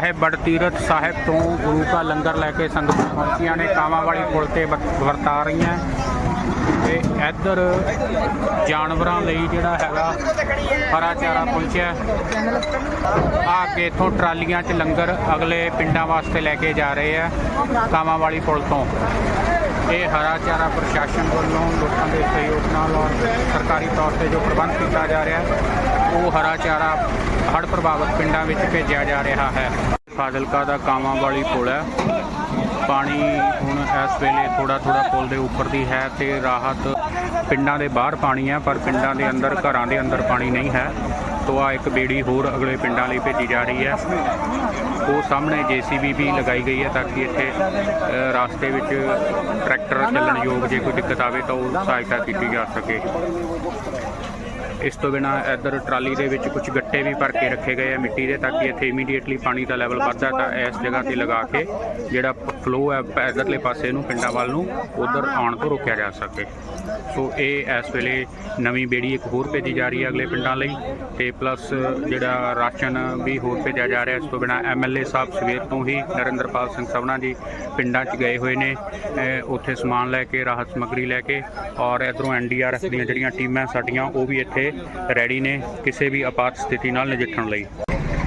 ਸਾਹਿਬ ਬੜ ਤੀਰਥ ਸਾਹਿਬ ਤੋਂ ਗੁਰੂ ਕਾ ਲੰਗਰ ਲੈ ਕੇ ਸੰਗਤਾਂ ਪਹੁੰਚੀਆਂ ਨੇ, ਕਾਵਾਂ ਵਾਲੀ ਪੁਲ ਤੇ ਵ- ਵਰਤਾ ਰਹੀਆਂ। ਤੇ ਇੱਧਰ ਜਾਨਵਰਾਂ ਲਈ ਜਿਹੜਾ ਹੈਗਾ ਹਰਾ ਚਾਰਾ ਪਹੁੰਚਿਆ ਆ ਕੇ ਇਥੋਂ ਟਰਾਲੀਆਂ 'ਚ ਲੰਗਰ ਅਗਲੇ ਪਿੰਡਾਂ ਵਾਸਤੇ ਲੈ ਕੇ ਜਾ ਰਹੇ ਆ, ਕਾਵਾਂ ਵਾਲੀ ਪੁਲ ਤੋਂ। ਇਹ ਹਰਾ ਚਾਰਾ ਪ੍ਰਸ਼ਾਸਨ ਵੱਲੋਂ ਲੋਕਾਂ ਦੇ ਸਹਿਯੋਗ ਨਾਲ ਔਰ ਸਰਕਾਰੀ ਤੌਰ ਤੇ ਜੋ ਪ੍ਰਬੰਧ ਕੀਤਾ ਜਾ ਰਿਹਾ, ਉਹ ਹਰਾ ਚਾਰਾ ਹੜ੍ਹ ਪ੍ਰਭਾਵਿਤ ਪਿੰਡਾਂ ਵਿੱਚ ਭੇਜਿਆ ਜਾ ਰਿਹਾ ਹੈ। ਫਾਜ਼ਿਲਕਾ ਦਾ ਕਾਵਾਂ ਵਾਲੀ ਪੁਲ ਹੈ। ਪਾਣੀ ਹੁਣ ਇਸ ਵੇਲੇ ਥੋੜਾ ਥੋੜਾ ਪੁਲ ਦੇ ਉੱਪਰ ਦੀ ਹੈ ਤੇ ਰਾਹਤ ਪਿੰਡਾਂ ਦੇ ਬਾਹਰ ਪਾਣੀ ਹੈ ਪਰ ਪਿੰਡਾਂ ਦੇ ਅੰਦਰ ਘਰਾਂ ਦੇ ਅੰਦਰ ਪਾਣੀ ਨਹੀਂ ਹੈ। ਤੋ ਆ ਇੱਕ ਬੇੜੀ ਹੋਰ ਅਗਲੇ ਪਿੰਡਾਂ ਲਈ ਭੇਜੀ ਜਾ ਰਹੀ ਹੈ। ਉਹ ਸਾਹਮਣੇ ਜੀਸੀਬੀ ਵੀ ਲਗਾਈ ਗਈ ਹੈ ਤਾਂ ਕਿ ਇੱਥੇ ਅ, ਰਾਸਤੇ ਵਿੱਚ ਟਰੈਕਟਰ ਚੱਲਣ ਯੋਗ ਜੇ ਕੋਈ ਦਿੱਕਤ ਆਵੇ ਤਾਂ ਉਹ ਸਹਾਇਤਾ ਕੀਤੀ ਜਾ ਸਕੇ। ਇਸ ਤੋਂ ਬਿਨਾ ਇੱਧਰ ਟਰਾਲੀ ਦੇ ਵਿੱਚ ਕੁਝ ਗੱਟੇ ਵੀ ਭਰ ਕੇ ਰੱਖੇ ਗਏ ਆ ਮਿੱਟੀ ਦੇ, ਤਾਂ ਕਿ ਇੱਥੇ ਇਮੀਡੀਏਟਲੀ ਪਾਣੀ ਦਾ ਲੈਵਲ ਵੱਧਦਾ ਤਾਂ ਇਸ ਜਗ੍ਹਾ ਤੇ ਲਗਾ ਕੇ ਜਿਹੜਾ ਫਲੋ ਹੈ ਇੱਧਰਲੇ ਪਾਸੇ ਨੂੰ, ਪਿੰਡਾਂ ਵੱਲ ਨੂੰ, ਉਧਰ ਆਉਣ ਤੋਂ ਰੋਕਿਆ ਜਾ ਸਕੇ। ਸੋ ਇਹ ਇਸ ਵੇਲੇ ਨਵੀਂ ਬੇੜੀ ਇੱਕ ਹੋਰ ਭੇਜੀ ਜਾ ਰਹੀ ਹੈ ਅਗਲੇ ਪਿੰਡਾਂ ਲਈ ਤੇ ਪਲੱਸ ਜਿਹੜਾ ਰਾਸ਼ਨ ਵੀ ਹੋਰ ਭੇਜਿਆ ਜਾ ਰਿਹਾ, ਇਸ ਤੋਂ ਬਿਨਾ ਐਮਐਲਏ ਸਾਹਿਬ ਸਵੇਰ ਤੋਂ ਹੀ ਨਰਿੰਦਰਪਾਲ ਸਿੰਘ ਸਭਨਾ ਜੀ ਪਿੰਡਾਂ 'ਚ ਗਏ ਹੋਏ ਨੇ ਉੱਥੇ ਸਮਾਨ ਲੈ ਕੇ, ਰਾਹਤ ਸਮੱਗਰੀ ਲੈ ਕੇ ਔਰ ਇਧਰੋਂ ਐਨਡੀਆਰਐਫ ਦੀਆਂ ਜਿਹੜੀਆਂ ਟੀਮਾਂ ਸਾਡੀਆਂ, ਉਹ ਵੀ ਇੱਥੇ ਰੈਡੀ ਨੇ ਕਿਸੇ ਵੀ ਆਪਾਤ ਸਥਿਤੀ ਨਾਲ ਨਜਿੱਠਣ ਲਈ।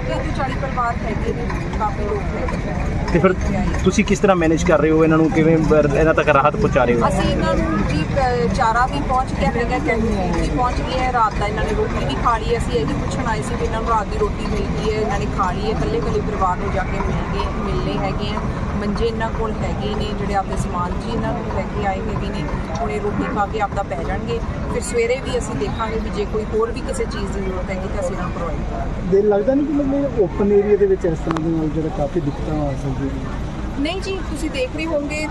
ਤੋਂ 40 ਪਰਿਵਾਰ ਹੈਗੇ ਨੇ ਕਾਫੀ ਲੋਕ ਹੈਗੇ ਤੇ ਫਿਰ ਤੁਸੀਂ ਕਿਸ ਤਰ੍ਹਾਂ ਮੈਨੇਜ ਕਰ ਰਹੇ ਹੋ ਇਹਨਾਂ ਨੂੰ? ਕਿਵੇਂ ਬ- ਇਹਨਾਂ ਤੱਕ ਰਾਹਤ ਪਹੁੰਚਾ ਰਹੇ ਹੋ? ਅਸੀਂ ਇਹਨਾਂ ਨੂੰ ਜੀ ਅ, ਚਾਰਾ ਵੀ ਪਹੁੰਚ ਗਿਆ ਹੈਗਾ ਕੈਂਟੀਨ ਵੀ ਪਹੁੰਚ ਗਈ ਹੈ ਰਾਤ ਦਾ ਇਹਨਾਂ ਨੇ ਰੋਟੀ ਵੀ ਖਾ ਲਈ ਹੈ। ਅਸੀਂ ਇਹ ਵੀ ਪੁੱਛਣ ਆਏ ਸੀ ਵੀ ਇਹਨਾਂ ਨੂੰ ਰਾਤ ਦੀ ਰੋਟੀ ਮਿਲ ਗਈ ਹੈ ਇਹਨਾਂ ਨੇ ਖਾ ਲਈ ਹੈ ਇਕੱਲੇ ਇਕੱਲੇ ਪਰਿਵਾਰ ਨੂੰ ਜਾ ਕੇ ਮਿਲ ਗਏ ਮਿਲਨੇ ਹੈਗੇ ਆ। ਮੰਜੇ ਇਹਨਾਂ ਕੋਲ ਹੈਗੇ ਨੇ ਜਿਹੜੇ ਆਪਦੇ ਸਮਾਨ ਜੀ ਇਹਨਾਂ ਨੂੰ ਲੈ ਕੇ ਆਏ ਹੈਗੇ ਨੇ ਹੁਣ ਇਹ ਰੋਟੀ ਖਾ ਕੇ ਆਪਦਾ ਪੈ ਜਾਣਗੇ। ਫਿਰ ਸਵੇਰੇ ਵੀ ਅਸੀਂ ਦੇਖਾਂਗੇ ਵੀ ਜੇ ਕੋਈ ਹੋਰ ਵੀ ਕਿਸੇ ਚੀਜ਼ ਦੀ ਜ਼ਰੂਰਤ ਹੈਗੀ ਤਾਂ ਅਸੀਂ ਇਹਨਾਂ ਨੂੰ ਪ੍ਰੋਵਾਈਡ ਕਰਾਂਗੇ ਲੱਗਦਾ ਨਹੀਂ ਕਿ ਮਤਲਬ ਓਪਨ ਏਰੀਆ ਦੇ ਵਿੱਚ ਇਸ ਤਰ੍ਹਾਂ ਦੇ ਨਾਲ ਜਿਹੜਾ ਕਾਫੀ ਦਿੱਕਤਾਂ ਆ ਸਕਦੀਆਂ ਨਹੀਂ ਜੀ ਤੁਸੀਂ ਦੇਖ ਰਹੇ ਹੋਵੋਗੇ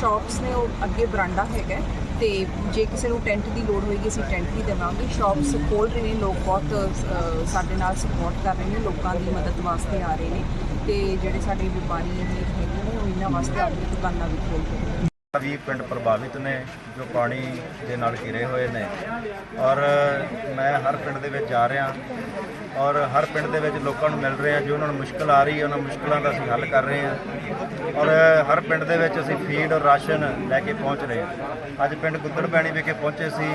ਸ਼ਾਪਸ ਨੇ ਉਹ ਅੱਗੇ ਬਰਾਂਡਾ ਹੈਗਾ ਤੇ ਜੇ ਕਿਸੇ ਨੂੰ ਟੈਂਟ ਦੀ ਲੋੜ ਹੋਏਗੀ ਅਸੀਂ ਟੈਂਟ ਵੀ ਦੇਵਾਂਗੇ। ਸ਼ਾਪਸ ਖੋਲ ਰਹੇ ਨੇ ਲੋਕ ਬਹੁਤ ਸਾਡੇ ਨਾਲ ਸਪੋਰਟ ਕਰ ਰਹੇ ਨੇ ਲੋਕਾਂ ਦੀ ਮਦਦ ਵਾਸਤੇ ਆ ਰਹੇ ਨੇ। ਤੇ ਜਿਹੜੇ ਸਾਡੇ ਵਪਾਰੀ ਹੈਗੇ ਨੇ ਇਹਨਾਂ ਵਾਸਤੇ ਆਪਣੀ ਦੁਕਾਨਾਂ ਵੀ ਖੋਲ ਰਹੇ ਵੀ ਪਿੰਡ ਪ੍ਰਭਾਵਿਤ ਨੇ, ਜੋ ਪਾਣੀ ਦੇ ਨਾਲ ਘਿਰੇ ਹੋਏ ਨੇ। ਔਰ ਮੈਂ ਹਰ ਪਿੰਡ ਦੇ ਵਿੱਚ ਜਾ ਰਿਹਾ ਔਰ ਹਰ ਪਿੰਡ ਦੇ ਵਿੱਚ ਲੋਕਾਂ ਨੂੰ ਮਿਲ ਰਿਹਾ, ਜੋ ਉਹਨਾਂ ਨੂੰ ਮੁਸ਼ਕਲ ਆ ਰਹੀ ਹੈ, ਉਹਨਾਂ ਮੁਸ਼ਕਲਾਂ ਦਾ ਅਸੀਂ ਹੱਲ ਕਰ ਰਹੇ ਹਾਂ। ਔਰ ਹਰ ਪਿੰਡ ਦੇ ਵਿੱਚ ਅਸੀਂ ਫੀਡ ਔਰ ਰਾਸ਼ਨ ਲੈ ਕੇ ਪਹੁੰਚ ਰਹੇ ਹਾਂ। ਅੱਜ ਪਿੰਡ ਗੁੱਦੜ ਪੈਣੀ ਵਿਖੇ ਪਹੁੰਚੇ ਸੀ,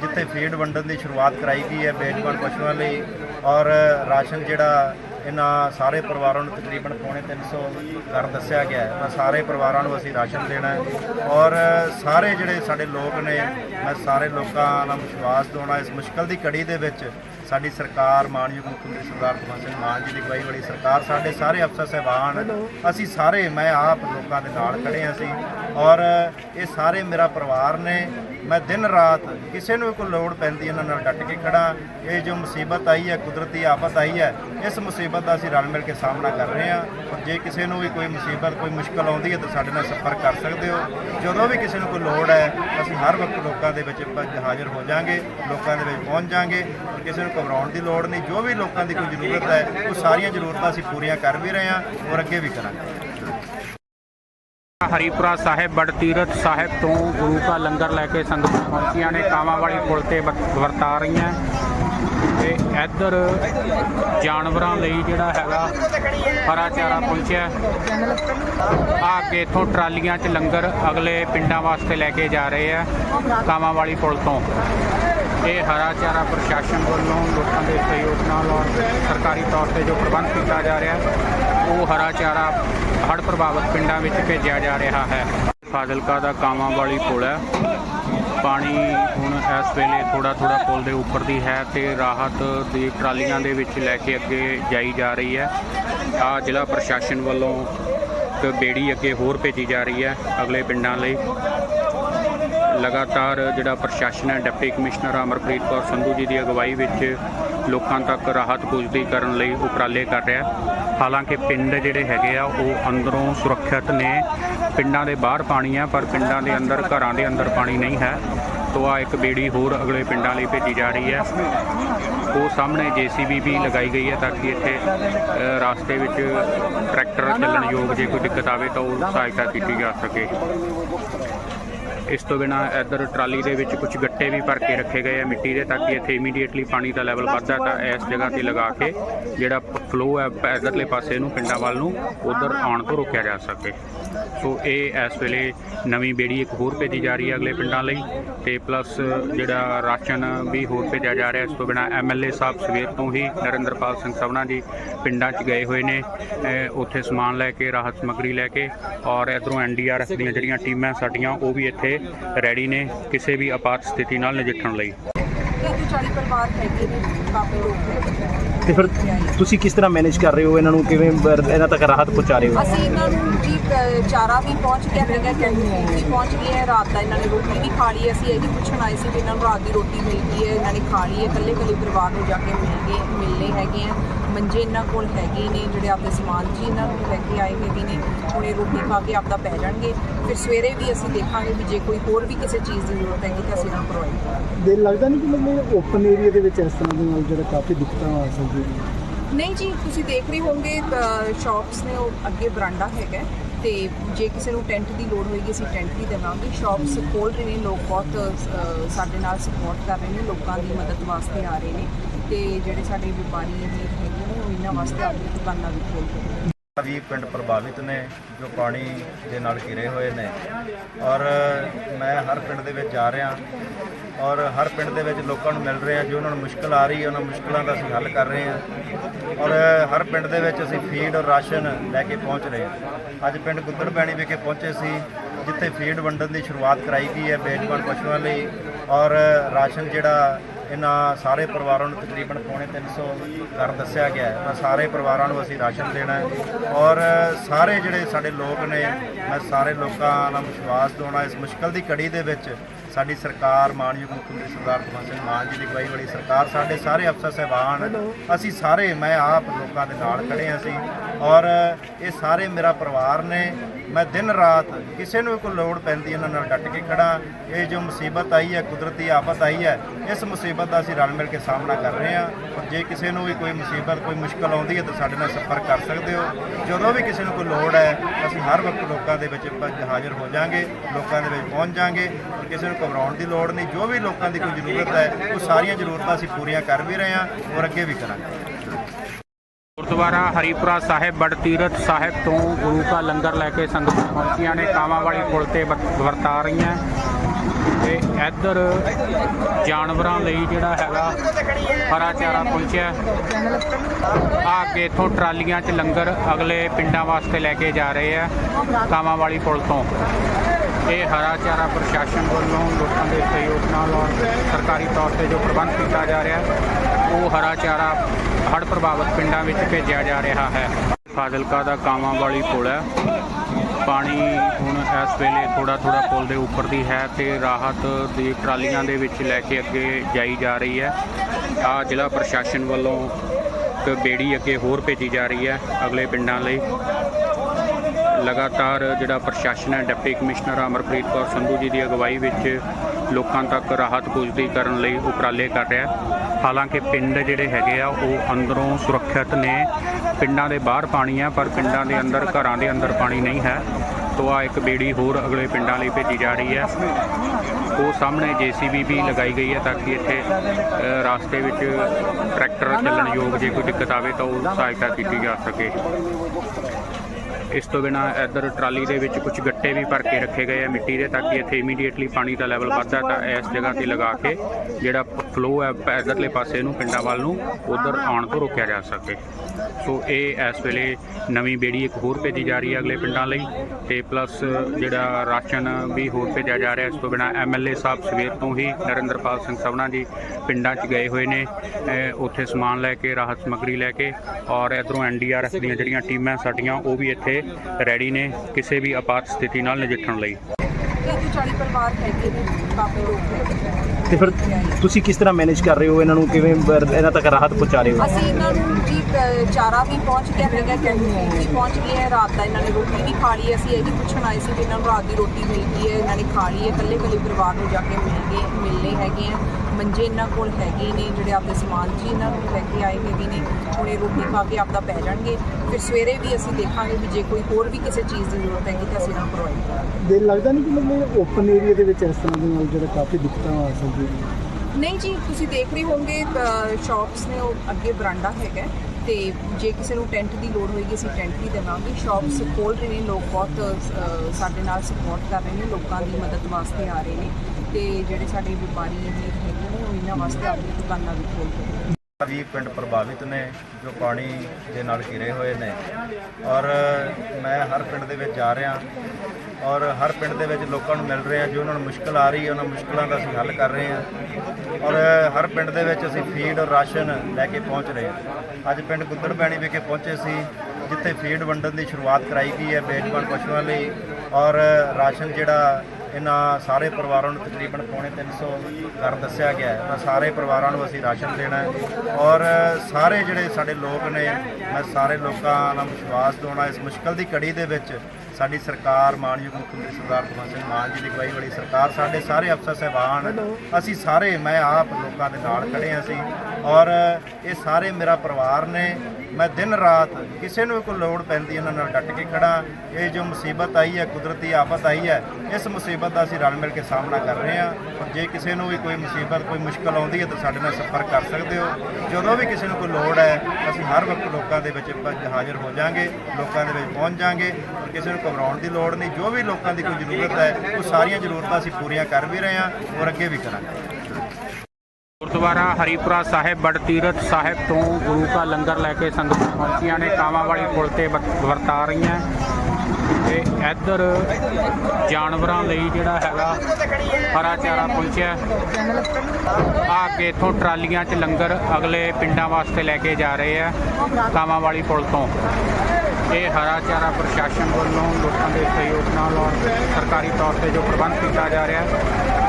ਜਿੱਥੇ ਫੀਡ ਵੰਡਣ ਦੀ ਸ਼ੁਰੂਆਤ ਕਰਾਈ ਗਈ ਹੈ ਬੇਜਵਾਨ ਪਸ਼ੂਆਂ ਲਈ। ਔਰ ਰਾਸ਼ਨ ਜਿਹੜਾ ਇਹਨਾਂ ਸਾਰੇ ਪਰਿਵਾਰਾਂ ਨੂੰ ਤਕਰੀਬਨ ਪੌਣੇ 300 ਘਰ ਦੱਸਿਆ ਗਿਆ ਹੈ। ਤਾਂ ਸਾਰੇ ਪਰਿਵਾਰਾਂ ਨੂੰ ਅਸੀਂ ਰਾਸ਼ਨ ਦੇਣਾ ਹੈ ਔਰ ਸਾਰੇ ਜਿਹੜੇ ਸਾਡੇ ਲੋਕ ਨੇ, ਮੈਂ ਸਾਰੇ ਲੋਕਾਂ ਨਾਲ ਵਿਸ਼ਵਾਸ ਦਿਵਾਉਣਾ, ਇਸ ਮੁਸ਼ਕਲ ਦੀ ਘੜੀ ਦੇ ਵਿੱਚ ਸਾਡੀ ਸਰਕਾਰ ਮਾਨਯੋਗ ਮੁੱਖ ਮੰਤਰੀ ਸਰਦਾਰ ਭਗਵੰਤ ਸਿੰਘ ਮਾਨ ਜੀ ਦੀ ਅਗਵਾਈ ਵਾਲੀ ਸਰਕਾਰ ਸਾਡੇ ਸਾਰੇ ਅਫਸਰ ਸਹਿਬਾਨ, ਅਸੀਂ ਸਾਰੇ, ਮੈਂ ਆਪ ਲੋਕਾਂ ਦੇ ਨਾਲ ਖੜੇ ਹਾਂ ਅਸੀਂ ਔਰ ਇਹ ਸਾਰੇ ਮੇਰਾ ਪਰਿਵਾਰ ਨੇ ਮੈਂ ਦਿਨ ਰਾਤ ਕਿਸੇ ਨੂੰ ਵੀ ਕੋਈ ਲੋੜ ਪੈਂਦੀ ਇਹਨਾਂ ਨਾਲ ਡਟ ਕੇ ਖੜਾ ਇਹ ਜੋ ਮੁਸੀਬਤ ਆਈ ਹੈ, ਕੁਦਰਤੀ ਆਫਤ ਆਈ ਹੈ, ਇਸ ਮੁਸੀਬਤ ਦਾ ਅਸੀਂ ਰਲ ਮਿਲ ਕੇ ਸਾਹਮਣਾ ਕਰ ਰਹੇ ਹਾਂ। ਔਰ ਜੇ ਕਿਸੇ ਨੂੰ ਵੀ ਕੋਈ ਮੁਸੀਬਤ, ਕੋਈ ਮੁਸ਼ਕਲ ਆਉਂਦੀ ਹੈ, ਤਾਂ ਸਾਡੇ ਨਾਲ ਸੰਪਰਕ ਕਰ ਸਕਦੇ ਹੋ। ਜਦੋਂ ਵੀ ਕਿਸੇ ਨੂੰ ਕੋਈ ਲੋੜ ਹੈ, ਅਸੀਂ ਹਰ ਵਕਤ ਲੋਕਾਂ ਦੇ ਵਿੱਚ ਹਾਜ਼ਰ ਹੋ ਜਾਾਂਗੇ, ਲੋਕਾਂ ਦੇ ਵਿੱਚ ਪਹੁੰਚ ਜਾਾਂਗੇ। ਔਰ ਕਿਸੇ ਨੂੰ ਘਬਰਾਉਣ ਦੀ ਲੋੜ ਨਹੀਂ, ਜੋ ਵੀ ਲੋਕਾਂ ਦੀ ਕੋਈ ਜ਼ਰੂਰਤ ਹੈ, ਉਹ ਸਾਰੀਆਂ ਜ਼ਰੂਰਤਾਂ ਅਸੀਂ ਪੂਰੀਆਂ ਕਰ ਵੀ ਰਹੇ ਹਾਂ ਔਰ ਅੱਗੇ ਵੀ ਕਰਾਂਗੇ। ਹਰੀਪੁਰਾ ਸਾਹਿਬ ਬੜਤੀਰਥ ਸਾਹਿਬ ਤੋਂ ਗੁਰੂ ਕਾ ਲੰਗਰ ਲੈ ਕੇ ਸੰਗਤਾਂ ਪਹੁੰਚੀਆਂ ਨੇ। ਕਾਵਾਂ ਵਾਲੀ ਪੁਲ ਤੇ ਵ- ਵਰਤਾ ਰਹੀਆਂ। ਤੇ ਇੱਧਰ ਜਾਨਵਰਾਂ ਲਈ ਜਿਹੜਾ ਹੈਗਾ ਹਰਾ ਚਾਰਾ ਪਹੁੰਚਿਆ। ਆ ਕੇ ਇਥੋਂ ਟਰਾਲੀਆਂ 'ਚ ਲੰਗਰ ਅਗਲੇ ਪਿੰਡਾਂ ਵਾਸਤੇ ਲੈ ਕੇ ਜਾ ਰਹੇ ਆ ਕਾਵਾਂ ਵਾਲੀ ਪੁਲ ਤੋਂ। ਇਹ ਹਰਾ ਚਾਰਾ ਪ੍ਰਸ਼ਾਸਨ ਵੱਲੋਂ ਲੋਕਾਂ ਦੇ ਸਹਿਯੋਗ ਨਾਲ ਔਰ ਸਰਕਾਰੀ ਤੌਰ ਤੇ ਜੋ ਪ੍ਰਬੰਧ ਕੀਤਾ ਜਾ ਰਿਹਾ ਹੈ, ਉਹ ਹਰਾ ਚਾਰਾ ਹੜ੍ਹ ਪ੍ਰਭਾਵਿਤ ਪਿੰਡਾਂ ਵਿੱਚ ਭੇਜਿਆ ਜਾ ਰਿਹਾ ਹੈ। ਫਾਜ਼ਿਲਕਾ ਦਾ ਕਾਵਾਂ ਵਾਲੀ ਪੁਲ ਹੈ। ਪਾਣੀ ਹੁਣ ਇਸ ਵੇਲੇ ਥੋੜਾ ਥੋੜਾ ਪੁਲ ਦੇ ਉੱਪਰ ਦੀ ਹੈ ਤੇ ਰਾਹਤ ਦੀ ਟਰਾਲੀਆਂ ਦੇ ਵਿੱਚ ਲੈ ਕੇ ਅੱਗੇ ਜਾਈ ਜਾ ਰਹੀ ਹੈ। ਆ ਜ਼ਿਲ੍ਹਾ ਪ੍ਰਸ਼ਾਸਨ ਵੱਲੋਂ ਇੱਕ ਬੇੜੀ ਅੱਗੇ ਹੋਰ ਭੇਜੀ ਜਾ ਰਹੀ ਹੈ ਅਗਲੇ ਪਿੰਡਾਂ ਲਈ। ਲਗਾਤਾਰ ਜਿਹੜਾ ਪ੍ਰਸ਼ਾਸਨ ਹੈ, ਡਿਪਟੀ ਕਮਿਸ਼ਨਰ ਅਮਰਪ੍ਰੀਤ ਕੌਰ ਸੰਧੂ ਜੀ ਦੀ ਅਗਵਾਈ ਵਿੱਚ ਲੋਕਾਂ ਤੱਕ ਰਾਹਤ ਪੁੱਜਦੀ ਕਰਨ ਲਈ ਉਪਰਾਲੇ ਕਰ ਰਿਹਾ ਹਾਲਾਂਕਿ ਪਿੰਡ ਜਿਹੜੇ ਹੈਗੇ ਆ, ਉਹ ਅੰਦਰੋਂ ਸੁਰੱਖਿਅਤ ਨੇ। ਪਿੰਡਾਂ ਦੇ ਬਾਹਰ ਪਾਣੀ ਹੈ ਪਰ ਪਿੰਡਾਂ ਦੇ ਅੰਦਰ, ਘਰਾਂ ਦੇ ਅੰਦਰ ਪਾਣੀ ਨਹੀਂ ਹੈ। ਤੋ ਆ ਇੱਕ ਬੇੜੀ ਹੋਰ ਅਗਲੇ ਪਿੰਡਾਂ ਲਈ ਭੇਜੀ ਜਾ ਰਹੀ ਹੈ। ਉਹ ਸਾਹਮਣੇ ਜੀਸੀਬੀ ਵੀ ਲਗਾਈ ਗਈ ਹੈ ਤਾਂ ਕਿ ਇੱਥੇ ਰਾਸਤੇ ਵਿੱਚ ਟਰੈਕਟਰ ਚੱਲਣ ਯੋਗ ਜੇ ਕੋਈ ਦਿੱਕਤ ਆਵੇ ਤਾਂ ਉਹ ਸਹਾਇਤਾ ਕੀਤੀ ਜਾ ਸਕੇ ਇਸ ਤੋਂ ਬਿਨਾ ਇੱਧਰ ਟਰਾਲੀ ਦੇ ਵਿੱਚ ਕੁਝ ਗੱਟੇ ਵੀ ਭਰ ਕੇ ਰੱਖੇ ਗਏ ਆ ਮਿੱਟੀ ਦੇ ਤਾਂ ਕਿ ਇੱਥੇ ਇਮੀਡੀਏਟਲੀ ਪਾਣੀ ਦਾ ਲੈਵਲ ਵੱਧਦਾ ਤਾਂ ਇਸ ਜਗ੍ਹਾ ਤੇ ਲਗਾ ਕੇ ਜਿਹੜਾ ਫਲੋ ਹੈ ਇੱਧਰਲੇ ਪਾਸੇ ਨੂੰ ਪਿੰਡਾਂ ਵੱਲ ਨੂੰ ਉਧਰ ਆਉਣ ਤੋਂ ਰੋਕਿਆ ਜਾ ਸਕੇ ਸੋ ਇਹ ਇਸ ਵੇਲੇ ਨਵੀਂ ਬੇੜੀ ਇੱਕ ਹੋਰ ਭੇਜੀ ਜਾ ਰਹੀ ਹੈ ਅਗਲੇ ਪਿੰਡਾਂ ਲਈ ਤੇ ਪਲੱਸ ਜਿਹੜਾ ਰਾਸ਼ਨ ਵੀ ਹੋਰ ਭੇਜਿਆ ਜਾ ਰਿਹਾ ਇਸ ਤੋਂ ਬਿਨਾ ਐਮਐਲਏ ਸਾਹਿਬ ਸਵੇਰ ਤੋਂ ਹੀ ਨਰਿੰਦਰਪਾਲ ਸਿੰਘ ਸਭਨਾ ਜੀ ਪਿੰਡਾਂ 'ਚ ਗਏ ਹੋਏ ਨੇ ਉੱਥੇ ਸਮਾਨ ਲੈ ਕੇ ਰਾਹਤ ਸਮੱਗਰੀ ਲੈ ਕੇ ਔਰ ਇਧਰੋਂ ਐਨਡੀਆਰਐਫ ਦੀਆਂ ਜਿਹੜੀਆਂ ਟੀਮਾਂ ਸਾਡੀਆਂ ਉਹ ਵੀ ਇੱਥੇ ਰੈਡੀ ਨੇ ਕਿਸੇ ਵੀ ਆਪਾਤ ਸਥਿਤੀ ਨਾਲ ਨਜਿੱਠਣ ਲਈ। ਇਹ ਜੋ 40 ਪਰਿਵਾਰ ਹੈਗੇ ਨੇ ਕਾਫੀ ਲੋਕ ਨੇ ਤੇ ਫਿਰ ਤੁਸੀਂ ਕਿਸ ਤਰ੍ਹਾਂ ਮੈਨੇਜ ਕਰ ਰਹੇ ਹੋ? ਇਹਨਾਂ ਨੂੰ ਕਿਵੇਂ ਇਹਨਾਂ ਤੱਕ ਰਾਹਤ ਪਹੁੰਚਾ ਰਹੇ ਹੋ? ਅਸੀਂ ਇਹਨਾਂ ਨੂੰ ਜੀ ਚਾਰਾ ਵੀ ਪਹੁੰਚ ਗਿਆ। ਹੈਗਾ ਕੈਂਟੀਨ ਵੀ ਪਹੁੰਚ ਗਈ ਹੈ ਰਾਤ ਦਾ ਇਹਨਾਂ ਨੇ ਰੋਟੀ ਵੀ ਖਾ ਲਈ। ਅਸੀਂ ਇਹ ਵੀ ਪੁੱਛਣ ਆਏ ਸੀ ਵੀ ਇਹਨਾਂ ਨੂੰ ਰਾਤ ਦੀ ਰੋਟੀ ਮਿਲ ਗਈ ਹੈ ਇਹਨਾਂ ਨੇ ਖਾ ਲਈ ਹੈ। ਇਕੱਲੇ ਇਕੱਲੇ ਪਰਿਵਾਰ ਨੂੰ ਜਾ ਕੇ ਮਿਲ ਗਏ ਮਿਲਨੇ ਹੈਗੇ ਆ। ਮੰਜੇ ਇਹਨਾਂ ਕੋਲ ਹੈਗੇ ਨੇ ਜਿਹੜੇ ਆਪਦੇ ਸਮਾਨ ਜੀ ਇਹਨਾਂ ਨੂੰ ਲੈ ਕੇ ਆਏ ਹੈਗੇ ਨੇ। ਹੁਣ ਇਹ ਰੋਟੀ ਖਾ ਕੇ ਆਪਦਾ ਪੈ ਜਾਣਗੇ। ਫਿਰ ਸਵੇਰੇ ਵੀ ਅਸੀਂ ਦੇਖਾਂਗੇ ਵੀ ਜੇ ਕੋਈ ਹੋਰ ਵੀ ਕਿਸੇ ਚੀਜ਼ ਦੀ ਜ਼ਰੂਰਤ ਹੈਗੀ ਤਾਂ ਅਸੀਂ ਇਹਨਾਂ ਨੂੰ ਪ੍ਰੋਵਾਈਡ ਕਰਾਂਗੇ ਦਿਲ ਲੱਗਦਾ ਨਹੀਂ ਕਿ ਮਤਲਬ ਓਪਨ ਏਰੀਆ ਦੇ ਵਿੱਚ ਇਸ ਤਰ੍ਹਾਂ ਦੇ ਨਾਲ ਜਿਹੜਾ ਕਾਫੀ ਦਿੱਕਤਾਂ ਆ ਸਕਦੀਆਂ ਨਹੀਂ ਜੀ ਤੁਸੀਂ ਦੇਖ ਰਹੇ ਹੋਵੋਗੇ ਸ਼ਾਪਸ ਨੇ ਉਹ ਅੱਗੇ ਬਰਾਂਡਾ ਹੈਗਾ ਤੇ ਜੇ ਕਿਸੇ ਨੂੰ ਟੈਂਟ ਦੀ ਲੋੜ ਹੋਏਗੀ, ਅਸੀਂ ਟੈਂਟ ਵੀ ਦੇਵਾਂਗੇ। ਸ਼ਾਪਸ ਖੋਲ ਰਹੇ ਨੇ, ਲੋਕ ਬਹੁਤ ਸਾਡੇ ਨਾਲ ਸਪੋਰਟ ਕਰ ਰਹੇ ਨੇ, ਲੋਕਾਂ ਦੀ ਮਦਦ ਵਾਸਤੇ ਆ ਰਹੇ ਨੇ ਤੇ ਜਿਹੜੇ ਸਾਡੇ ਵਪਾਰੀ ਨੇ, ਹੈਗੇ ਉਹ ਇਹਨਾਂ ਵਾਸਤੇ ਆਪਣੀ ਦੁਕਾਨਾਂ ਵੀ ਖੋਲ ਰਹੇ ਨੇ। ਵੀ ਪਿੰਡ ਪ੍ਰਭਾਵਿਤ ਨੇ, ਜੋ ਪਾਣੀ ਦੇ ਨਾਲ ਘਿਰੇ ਹੋਏ ਨੇ। ਔਰ ਮੈਂ ਹਰ ਪਿੰਡ ਦੇ ਵਿੱਚ ਜਾ ਰਿਹਾ ਔਰ ਹਰ ਪਿੰਡ ਦੇ ਵਿੱਚ ਲੋਕਾਂ ਨੂੰ ਮਿਲ ਰਿਹਾ, ਜੋ ਉਹਨਾਂ ਨੂੰ ਮੁਸ਼ਕਲ ਆ ਰਹੀ ਹੈ, ਉਹਨਾਂ ਮੁਸ਼ਕਲਾਂ ਦਾ ਅਸੀਂ ਹੱਲ ਕਰ ਰਹੇ ਹਾਂ। ਔਰ ਹਰ ਪਿੰਡ ਦੇ ਵਿੱਚ ਅਸੀਂ ਫੀਡ ਔਰ ਰਾਸ਼ਨ ਲੈ ਕੇ ਪਹੁੰਚ ਰਹੇ ਹਾਂ। ਅੱਜ ਪਿੰਡ ਗੁੱਦੜਪੈਣੀ ਵਿਖੇ ਪਹੁੰਚੇ ਸੀ, ਜਿੱਥੇ ਫੀਡ ਵੰਡਣ ਦੀ ਸ਼ੁਰੂਆਤ ਕਰਾਈ ਗਈ ਹੈ ਬੇਜਵਾਨ ਪਸ਼ੂਆਂ ਲਈ ਔਰ ਰਾਸ਼ਨ ਜਿਹੜਾ ਇਹਨਾਂ ਸਾਰੇ ਪਰਿਵਾਰਾਂ ਨੂੰ ਤਕਰੀਬਨ ਪੌਣੇ 300 ਘਰ ਦੱਸਿਆ ਗਿਆ ਹੈ। ਤਾਂ ਸਾਰੇ ਪਰਿਵਾਰਾਂ ਨੂੰ ਅਸੀਂ ਰਾਸ਼ਨ ਦੇਣਾ ਹੈ ਔਰ ਸਾਰੇ ਜਿਹੜੇ ਸਾਡੇ ਲੋਕ ਨੇ, ਮੈਂ ਸਾਰੇ ਲੋਕਾਂ ਨਾਲ ਵਿਸ਼ਵਾਸ ਦਿਵਾਉਣਾ, ਇਸ ਮੁਸ਼ਕਲ ਦੀ ਘੜੀ ਦੇ ਵਿੱਚ ਸਾਡੀ ਸਰਕਾਰ ਮਾਨਯੋਗ ਮੁੱਖ ਮੰਤਰੀ ਸਰਦਾਰ ਭਗਵੰਤ ਸਿੰਘ ਮਾਨ ਜੀ ਦੀ ਅਗਵਾਈ ਵਾਲੀ ਸਰਕਾਰ, ਸਾਡੇ ਸਾਰੇ ਅਫਸਰ ਸਹਿਬਾਨ, ਅਸੀਂ ਸਾਰੇ, ਮੈਂ ਆਪ ਲੋਕਾਂ ਦੇ ਨਾਲ ਖੜੇ ਹਾਂ ਅਸੀਂ ਔਰ ਇਹ ਸਾਰੇ ਮੇਰਾ ਪਰਿਵਾਰ ਨੇ ਮੈਂ ਦਿਨ ਰਾਤ ਕਿਸੇ ਨੂੰ ਵੀ ਕੋਈ ਲੋੜ ਪੈਂਦੀ ਇਹਨਾਂ ਨਾਲ ਡਟ ਕੇ ਖੜਾ ਇਹ ਜੋ ਮੁਸੀਬਤ ਆਈ ਹੈ, ਕੁਦਰਤੀ ਆਫਤ ਆਈ ਹੈ, ਇਸ ਮੁਸੀਬਤ ਦਾ ਅਸੀਂ ਰਲ ਮਿਲ ਕੇ ਸਾਹਮਣਾ ਕਰ ਰਹੇ ਹਾਂ। ਔਰ ਜੇ ਕਿਸੇ ਨੂੰ ਵੀ ਕੋਈ ਮੁਸੀਬਤ, ਕੋਈ ਮੁਸ਼ਕਲ ਆਉਂਦੀ ਹੈ, ਤਾਂ ਸਾਡੇ ਨਾਲ ਸੰਪਰਕ ਕਰ ਸਕਦੇ ਹੋ। ਜਦੋਂ ਵੀ ਕਿਸੇ ਨੂੰ ਕੋਈ ਲੋੜ ਹੈ, ਅਸੀਂ ਹਰ ਵਕਤ ਲੋਕਾਂ ਦੇ ਵਿੱਚ ਹਾਜ਼ਰ ਹੋ ਜਾਾਂਗੇ, ਲੋਕਾਂ ਦੇ ਵਿੱਚ ਪਹੁੰਚ ਜਾਾਂਗੇ। ਔਰ ਕਿਸੇ ਨੂੰ ਘਬਰਾਉਣ ਦੀ ਲੋੜ ਨਹੀਂ, ਜੋ ਵੀ ਲੋਕਾਂ ਦੀ ਕੋਈ ਜ਼ਰੂਰਤ ਹੈ, ਉਹ ਸਾਰੀਆਂ ਜ਼ਰੂਰਤਾਂ ਅਸੀਂ ਪੂਰੀਆਂ ਕਰ ਵੀ ਰਹੇ ਹਾਂ, ਔਰ ਅੱਗੇ ਵੀ ਕਰਾਂਗੇ। ਗੁਰਦੁਆਰਾ ਹਰੀਪੁਰਾ ਸਾਹਿਬ ਬੜਤੀਰਥ ਸਾਹਿਬ ਤੋਂ ਗੁਰੂ ਕਾ ਲੰਗਰ ਲੈ ਕੇ ਸੰਗਤਾਂ ਪਹੁੰਚੀਆਂ ਨੇ, ਕਾਵਾਂ ਵਾਲੀ ਪੁਲ ਤੇ ਵਰ- ਵਰਤਾ ਰਹੀਆਂ। ਤੇ ਇੱਧਰ ਜਾਨਵਰਾਂ ਲਈ ਜਿਹੜਾ ਹੈਗਾ ਹਰਾ ਚਾਰਾ ਪਹੁੰਚਿਆ। ਆ ਕੇ ਇੱਥੋਂ ਟਰਾਲੀਆਂ 'ਚ ਲੰਗਰ ਅਗਲੇ ਪਿੰਡਾਂ ਵਾਸਤੇ ਲੈ ਕੇ ਜਾ ਰਹੇ ਆ, ਕਾਵਾਂ ਵਾਲੀ ਪੁਲ ਤੋਂ। ਇਹ ਹਰਾ ਚਾਰਾ ਪ੍ਰਸ਼ਾਸਨ ਵੱਲੋਂ ਲੋਕਾਂ ਦੇ ਸਹਿਯੋਗ ਨਾਲ ਔਰ ਸਰਕਾਰੀ ਤੌਰ ਤੇ ਜੋ ਪ੍ਰਬੰਧ ਕੀਤਾ ਜਾ ਰਿਹਾ ਉਹ ਹਰਾ ਚਾਰਾ ਹੜ੍ਹ ਪ੍ਰਭਾਵਿਤ ਪਿੰਡਾਂ ਵਿੱਚ ਭੇਜਿਆ ਜਾ ਰਿਹਾ ਹੈ। ਫਾਜ਼ਿਲਕਾ ਦਾ ਕਾਵਾਂ ਵਾਲੀ ਪੁਲ ਹੈ। ਪਾਣੀ ਹੁਣ ਇਸ ਵੇਲੇ ਥੋੜਾ ਥੋੜਾ ਪੁਲ ਦੇ ਉੱਪਰ ਦੀ ਹੈ ਤੇ ਰਾਹਤ ਦੀ ਟਰਾਲੀਆਂ ਦੇ ਵਿੱਚ ਲੈ ਕੇ ਅੱਗੇ ਜਾਈ ਜਾ ਰਹੀ ਹੈ। ਆ ਜ਼ਿਲ੍ਹਾ ਪ੍ਰਸ਼ਾਸਨ ਵੱਲੋਂ ਇੱਕ ਬੇੜੀ ਅੱਗੇ ਹੋਰ ਭੇਜੀ ਜਾ ਰਹੀ ਹੈ ਅਗਲੇ ਪਿੰਡਾਂ ਲਈ। ਲਗਾਤਾਰ ਜਿਹੜਾ ਪ੍ਰਸ਼ਾਸਨ ਹੈ ਡਿਪਟੀ ਕਮਿਸ਼ਨਰ ਅਮਰਪ੍ਰੀਤ ਕੌਰ ਸੰਧੂ ਜੀ ਦੀ ਅਗਵਾਈ ਵਿੱਚ ਲੋਕਾਂ ਤੱਕ ਰਾਹਤ ਪੁੱਜਦੀ ਕਰਨ ਲਈ ਉਪਰਾਲੇ ਕਰ ਰਿਹਾ। ਹਾਲਾਂਕਿ ਪਿੰਡ ਜਿਹੜੇ ਹੈਗੇ ਆ ਉਹ ਅੰਦਰੋਂ ਸੁਰੱਖਿਅਤ ਨੇ। ਪਿੰਡਾਂ ਦੇ ਬਾਹਰ ਪਾਣੀ ਹੈ ਪਰ ਪਿੰਡਾਂ ਦੇ ਅੰਦਰ ਘਰਾਂ ਦੇ ਅੰਦਰ ਪਾਣੀ ਨਹੀਂ ਹੈ। ਤੋ ਆ ਇੱਕ ਬੇੜੀ ਹੋਰ ਅਗਲੇ ਪਿੰਡਾਂ ਲਈ ਭੇਜੀ ਜਾ ਰਹੀ ਹੈ। ਉਹ ਸਾਹਮਣੇ ਜੀਸੀਬੀ ਵੀ ਲਗਾਈ ਗਈ ਹੈ ਤਾਂ ਕਿ ਇੱਥੇ ਰਾਸਤੇ ਵਿੱਚ ਟਰੈਕਟਰ ਚੱਲਣ ਯੋਗ ਜੇ ਕੋਈ ਦਿੱਕਤ ਆਵੇ ਤਾਂ ਉਹ ਸਹਾਇਤਾ ਕੀਤੀ ਜਾ ਸਕੇ। ਇਸ ਤੋਂ ਬਿਨਾ ਇੱਧਰ ਟਰਾਲੀ ਦੇ ਵਿੱਚ ਕੁਝ ਗੱਟੇ ਵੀ ਭਰ ਕੇ ਰੱਖੇ ਗਏ ਆ ਮਿੱਟੀ ਦੇ, ਤਾਂ ਕਿ ਇੱਥੇ ਇਮੀਡੀਏਟਲੀ ਪਾਣੀ ਦਾ ਲੈਵਲ ਵੱਧਦਾ ਤਾਂ ਇਸ ਜਗ੍ਹਾ ਤੇ ਲਗਾ ਕੇ ਜਿਹੜਾ ਫਲੋ ਹੈ ਪ- ਇੱਧਰਲੇ ਪਾਸੇ ਨੂੰ, ਪਿੰਡਾਂ ਵੱਲ ਨੂੰ, ਉਧਰ ਆਉਣ ਤੋਂ ਰੋਕਿਆ ਜਾ ਸਕੇ। ਸੋ ਇਹ ਇਸ ਵੇਲੇ ਨਵੀਂ ਬੇੜੀ ਇੱਕ ਹੋਰ ਭੇਜੀ ਜਾ ਰਹੀ ਹੈ ਅਗਲੇ ਪਿੰਡਾਂ ਲਈ ਤੇ ਪਲੱਸ ਜਿਹੜਾ ਰਾਸ਼ਨ ਵੀ ਹੋਰ ਭੇਜਿਆ ਜਾ ਰਿਹਾ, ਇਸ ਤੋਂ ਬਿਨਾ ਐਮਐਲਏ ਸਾਹਿਬ ਸਵੇਰ ਤੋਂ ਹੀ ਨਰਿੰਦਰਪਾਲ ਸਿੰਘ ਸਭਨਾ ਜੀ ਪਿੰਡਾਂ 'ਚ ਗਏ ਹੋਏ ਨੇ ਉੱਥੇ ਸਮਾਨ ਲੈ ਕੇ, ਰਾਹਤ ਸਮੱਗਰੀ ਲੈ ਕੇ ਔਰ ਇਧਰੋਂ ਐਨਡੀਆਰਐਫ ਦੀਆਂ ਜਿਹੜੀਆਂ ਟੀਮਾਂ ਸਾਡੀਆਂ, ਉਹ ਵੀ ਇੱਥੇ ਰੈਡੀ ਨੇ ਕਿਸੇ ਵੀ ਆਪਾਤ ਸਥਿਤੀ ਨਾਲ ਨਜਿੱਠਣ ਲਈ। ਇਹ ਜੋ 40 ਪਰਿਵਾਰ ਹੈਗੇ ਨੇ ਕਾਫੀ ਲੋਕ ਨੇ? ਤੇ ਫਿਰ ਤੁਸੀਂ ਕਿਸ ਤਰ੍ਹਾਂ ਮੈਨੇਜ ਕਰ ਰਹੇ ਹੋ? ਇਹਨਾਂ ਨੂੰ ਕਿਵੇਂ ਬ- ਇਹਨਾਂ ਤੱਕ ਰਾਹਤ ਪਹੁੰਚਾ ਰਹੇ ਹੋ? ਅਸੀਂ ਇਹਨਾਂ ਨੂੰ ਜੀ ਅ, ਚਾਰਾ ਵੀ ਪਹੁੰਚ ਗਿਆ ਹੈਗਾ ਕੈਂਟੀਨ ਵੀ ਪਹੁੰਚ ਗਈ ਹੈ ਰਾਤ ਦਾ ਇਹਨਾਂ ਨੇ ਰੋਟੀ ਵੀ ਖਾ ਲਈ ਹੈ। ਅਸੀਂ ਇਹ ਵੀ ਪੁੱਛਣ ਆਏ ਸੀ ਵੀ ਇਹਨਾਂ ਨੂੰ ਰਾਤ ਦੀ ਰੋਟੀ ਮਿਲ ਗਈ ਹੈ ਇਹਨਾਂ ਨੇ ਖਾ ਲਈ ਹੈ ਇਕੱਲੇ ਇਕੱਲੇ ਪਰਿਵਾਰ ਨੂੰ ਜਾ ਕੇ ਮਿਲ ਗਏ ਮਿਲਨੇ ਹੈਗੇ ਆ। ਮੰਜੇ ਇਹਨਾਂ ਕੋਲ ਹੈਗੇ ਨੇ ਜਿਹੜੇ ਆਪਦੇ ਸਮਾਨ ਜੀ ਇਹਨਾਂ ਨੂੰ ਲੈ ਕੇ ਆਏ ਹੈਗੇ ਨੇ ਹੁਣ ਰੋਟੀ ਖਾ ਕੇ ਆਪਦਾ ਪੈ ਜਾਣਗੇ। ਫਿਰ ਸਵੇਰੇ ਵੀ ਅਸੀਂ ਦੇਖਾਂਗੇ ਵੀ ਜੇ ਕੋਈ ਹੋਰ ਵੀ ਕਿਸੇ ਚੀਜ਼ ਦੀ ਜ਼ਰੂਰਤ ਹੈਗੀ ਤਾਂ ਅਸੀਂ ਇਹਨਾਂ ਨੂੰ ਪ੍ਰੋਵਾਈਡ ਕਰਾਂਗੇ। ਦਿਲ ਲੱਗਦਾ ਨਹੀਂ ਕਿ ਮਤਲਬ ਓਪਨ ਏਰੀਆ ਦੇ ਵਿੱਚ ਇਸ ਤਰ੍ਹਾਂ ਦੇ ਨਾਲ ਜਿਹੜਾ ਕਾਫੀ ਦਿੱਕਤਾਂ ਆ ਸਕਦੀਆਂ ਨਹੀਂ ਜੀ ਤੁਸੀਂ ਦੇਖ ਰਹੇ ਹੋਵੋਗੇ ਸ਼ਾਪਸ ਨੇ ਉਹ ਅੱਗੇ ਬਰਾਂਡਾ ਹੈਗਾ ਤੇ ਜੇ ਕਿਸੇ ਨੂੰ ਟੈਂਟ ਦੀ ਲੋੜ ਹੋਏਗੀ ਅਸੀਂ ਟੈਂਟ ਵੀ ਦੇਵਾਂਗੇ। ਸ਼ਾਪਸ ਖੋਲ ਰਹੇ ਨੇ ਲੋਕ ਬਹੁਤ ਸਾਡੇ ਨਾਲ ਸਪੋਰਟ ਕਰ ਰਹੇ ਨੇ ਲੋਕਾਂ ਦੀ ਮਦਦ ਵਾਸਤੇ ਆ ਰਹੇ ਨੇ। ਤੇ ਜਿਹੜੇ ਸਾਡੇ ਵਪਾਰੀ ਹੈਗੇ ਨੇ ਇਹਨਾਂ ਵਾਸਤੇ ਆਪਣੀ ਦੁਕਾਨਾਂ ਵੀ ਖੋਲ ਰਹੇ ਵੀ ਪਿੰਡ ਪ੍ਰਭਾਵਿਤ ਨੇ, ਜੋ ਪਾਣੀ ਦੇ ਨਾਲ ਘਿਰੇ ਹੋਏ ਨੇ। ਔਰ ਮੈਂ ਹਰ ਪਿੰਡ ਦੇ ਵਿੱਚ ਜਾ ਰਿਹਾ ਔਰ ਹਰ ਪਿੰਡ ਦੇ ਵਿੱਚ ਲੋਕਾਂ ਨੂੰ ਮਿਲ ਰਿਹਾ, ਜੋ ਉਹਨਾਂ ਨੂੰ ਮੁਸ਼ਕਲ ਆ ਰਹੀ ਹੈ, ਉਹਨਾਂ ਮੁਸ਼ਕਲਾਂ ਦਾ ਅਸੀਂ ਹੱਲ ਕਰ ਰਹੇ ਹਾਂ। ਔਰ ਹਰ ਪਿੰਡ ਦੇ ਵਿੱਚ ਅਸੀਂ ਫੀਡ ਔਰ ਰਾਸ਼ਨ ਲੈ ਕੇ ਪਹੁੰਚ ਰਹੇ ਹਾਂ। ਅੱਜ ਪਿੰਡ ਗੁੱਦੜ ਪੈਣੀ ਵਿਖੇ ਪਹੁੰਚੇ ਸੀ, ਜਿੱਥੇ ਫੀਡ ਵੰਡਣ ਦੀ ਸ਼ੁਰੂਆਤ ਕਰਾਈ ਗਈ ਹੈ ਬੇਜਵਾਨ ਪਸ਼ੂਆਂ ਲਈ। ਔਰ ਰਾਸ਼ਨ ਜਿਹੜਾ ਇਹਨਾਂ ਸਾਰੇ ਪਰਿਵਾਰਾਂ ਨੂੰ ਤਕਰੀਬਨ ਪੌਣੇ 300 ਘਰ ਦੱਸਿਆ ਗਿਆ ਹੈ। ਤਾਂ ਸਾਰੇ ਪਰਿਵਾਰਾਂ ਨੂੰ ਅਸੀਂ ਰਾਸ਼ਨ ਦੇਣਾ ਹੈ ਔਰ ਸਾਰੇ ਜਿਹੜੇ ਸਾਡੇ ਲੋਕ ਨੇ, ਮੈਂ ਸਾਰੇ ਲੋਕਾਂ ਨਾਲ ਵਿਸ਼ਵਾਸ ਦਿਵਾਉਣਾ, ਇਸ ਮੁਸ਼ਕਲ ਦੀ ਘੜੀ ਦੇ ਵਿੱਚ ਸਾਡੀ ਸਰਕਾਰ, ਮਾਨਯੋਗ ਮੁੱਖ ਮੰਤਰੀ ਸਰਦਾਰ ਭਗਵੰਤ ਸਿੰਘ ਮਾਨ ਜੀ ਦੀ ਅਗਵਾਈ ਵਾਲੀ ਸਰਕਾਰ, ਸਾਡੇ ਸਾਰੇ ਅਫਸਰ ਸਹਿਬਾਨ, ਅਸੀਂ ਸਾਰੇ, ਮੈਂ ਆਪ ਲੋਕਾਂ ਦੇ ਨਾਲ ਖੜੇ ਹਾਂ ਅਸੀਂ ਔਰ ਇਹ ਸਾਰੇ ਮੇਰਾ ਪਰਿਵਾਰ ਨੇ ਮੈਂ ਦਿਨ ਰਾਤ ਕਿਸੇ ਨੂੰ ਵੀ ਕੋਈ ਲੋੜ ਪੈਂਦੀ ਇਹਨਾਂ ਨਾਲ ਡਟ ਕੇ ਖੜਾ ਇਹ ਜੋ ਮੁਸੀਬਤ ਆਈ ਹੈ, ਕੁਦਰਤੀ ਆਫਤ ਆਈ ਹੈ, ਇਸ ਮੁਸੀਬਤ ਦਾ ਅਸੀਂ ਰਲ ਮਿਲ ਕੇ ਸਾਹਮਣਾ ਕਰ ਰਹੇ ਹਾਂ। ਔਰ ਜੇ ਕਿਸੇ ਨੂੰ ਵੀ ਕੋਈ ਮੁਸੀਬਤ, ਕੋਈ ਮੁਸ਼ਕਲ ਆਉਂਦੀ ਹੈ, ਤਾਂ ਸਾਡੇ ਨਾਲ ਸੰਪਰਕ ਕਰ ਸਕਦੇ ਹੋ। ਜਦੋਂ ਵੀ ਕਿਸੇ ਨੂੰ ਕੋਈ ਲੋੜ ਹੈ, ਅਸੀਂ ਹਰ ਵਕਤ ਲੋਕਾਂ ਦੇ ਵਿੱਚ ਹਾਜ਼ਰ ਹੋ ਜਾਾਂਗੇ ਲੋਕਾਂ ਦੇ ਵਿੱਚ ਪਹੁੰਚ ਜਾਾਂਗੇ ਕਿਸੇ ਨੂੰ ਘਬਰਾਉਣ ਦੀ ਲੋੜ ਨਹੀਂ, ਜੋ ਵੀ ਲੋਕਾਂ ਦੀ ਕੋਈ ਜ਼ਰੂਰਤ ਹੈ, ਉਹ ਸਾਰੀਆਂ ਜ਼ਰੂਰਤਾਂ ਅਸੀਂ ਪੂਰੀਆਂ ਕਰ ਵੀ ਰਹੇ ਹਾਂ ਔਰ ਅੱਗੇ ਵੀ ਕਰਾਂਗੇ। ਗੁਰਦੁਆਰਾ ਹਰੀਪੁਰਾ ਸਾਹਿਬ ਬੜਤੀਰਥ ਸਾਹਿਬ ਤੋਂ ਗੁਰੂ ਕਾ ਲੰਗਰ ਲੈ ਕੇ ਸੰਗਤਾਂ ਪਹੁੰਚੀਆਂ ਨੇ, ਕਾਵਾਂ ਵਾਲੀ ਪੁਲ ਤੇ ਵ- ਵਰਤਾ ਰਹੀਆਂ। ਤੇ ਇੱਧਰ ਜਾਨਵਰਾਂ ਲਈ ਜਿਹੜਾ ਹੈਗਾ ਹਰਾ ਚਾਰਾ ਪਹੁੰਚਿਆ। ਆ ਕੇ ਇੱਥੋਂ ਟਰਾਲੀਆਂ 'ਚ ਲੰਗਰ ਅਗਲੇ ਪਿੰਡਾਂ ਵਾਸਤੇ ਲੈ ਕੇ ਜਾ ਰਹੇ ਆ, ਕਾਵਾਂ ਵਾਲੀ ਪੁਲ ਤੋਂ। ਇਹ ਹਰਾ ਚਾਰਾ ਪ੍ਰਸ਼ਾਸਨ ਵੱਲੋਂ ਲੋਕਾਂ ਦੇ ਸਹਿਯੋਗ ਨਾਲ ਔਰ ਸਰਕਾਰੀ ਤੌਰ ਤੇ ਜੋ ਪ੍ਰਬੰਧ ਕੀਤਾ ਜਾ ਰਿਹਾ,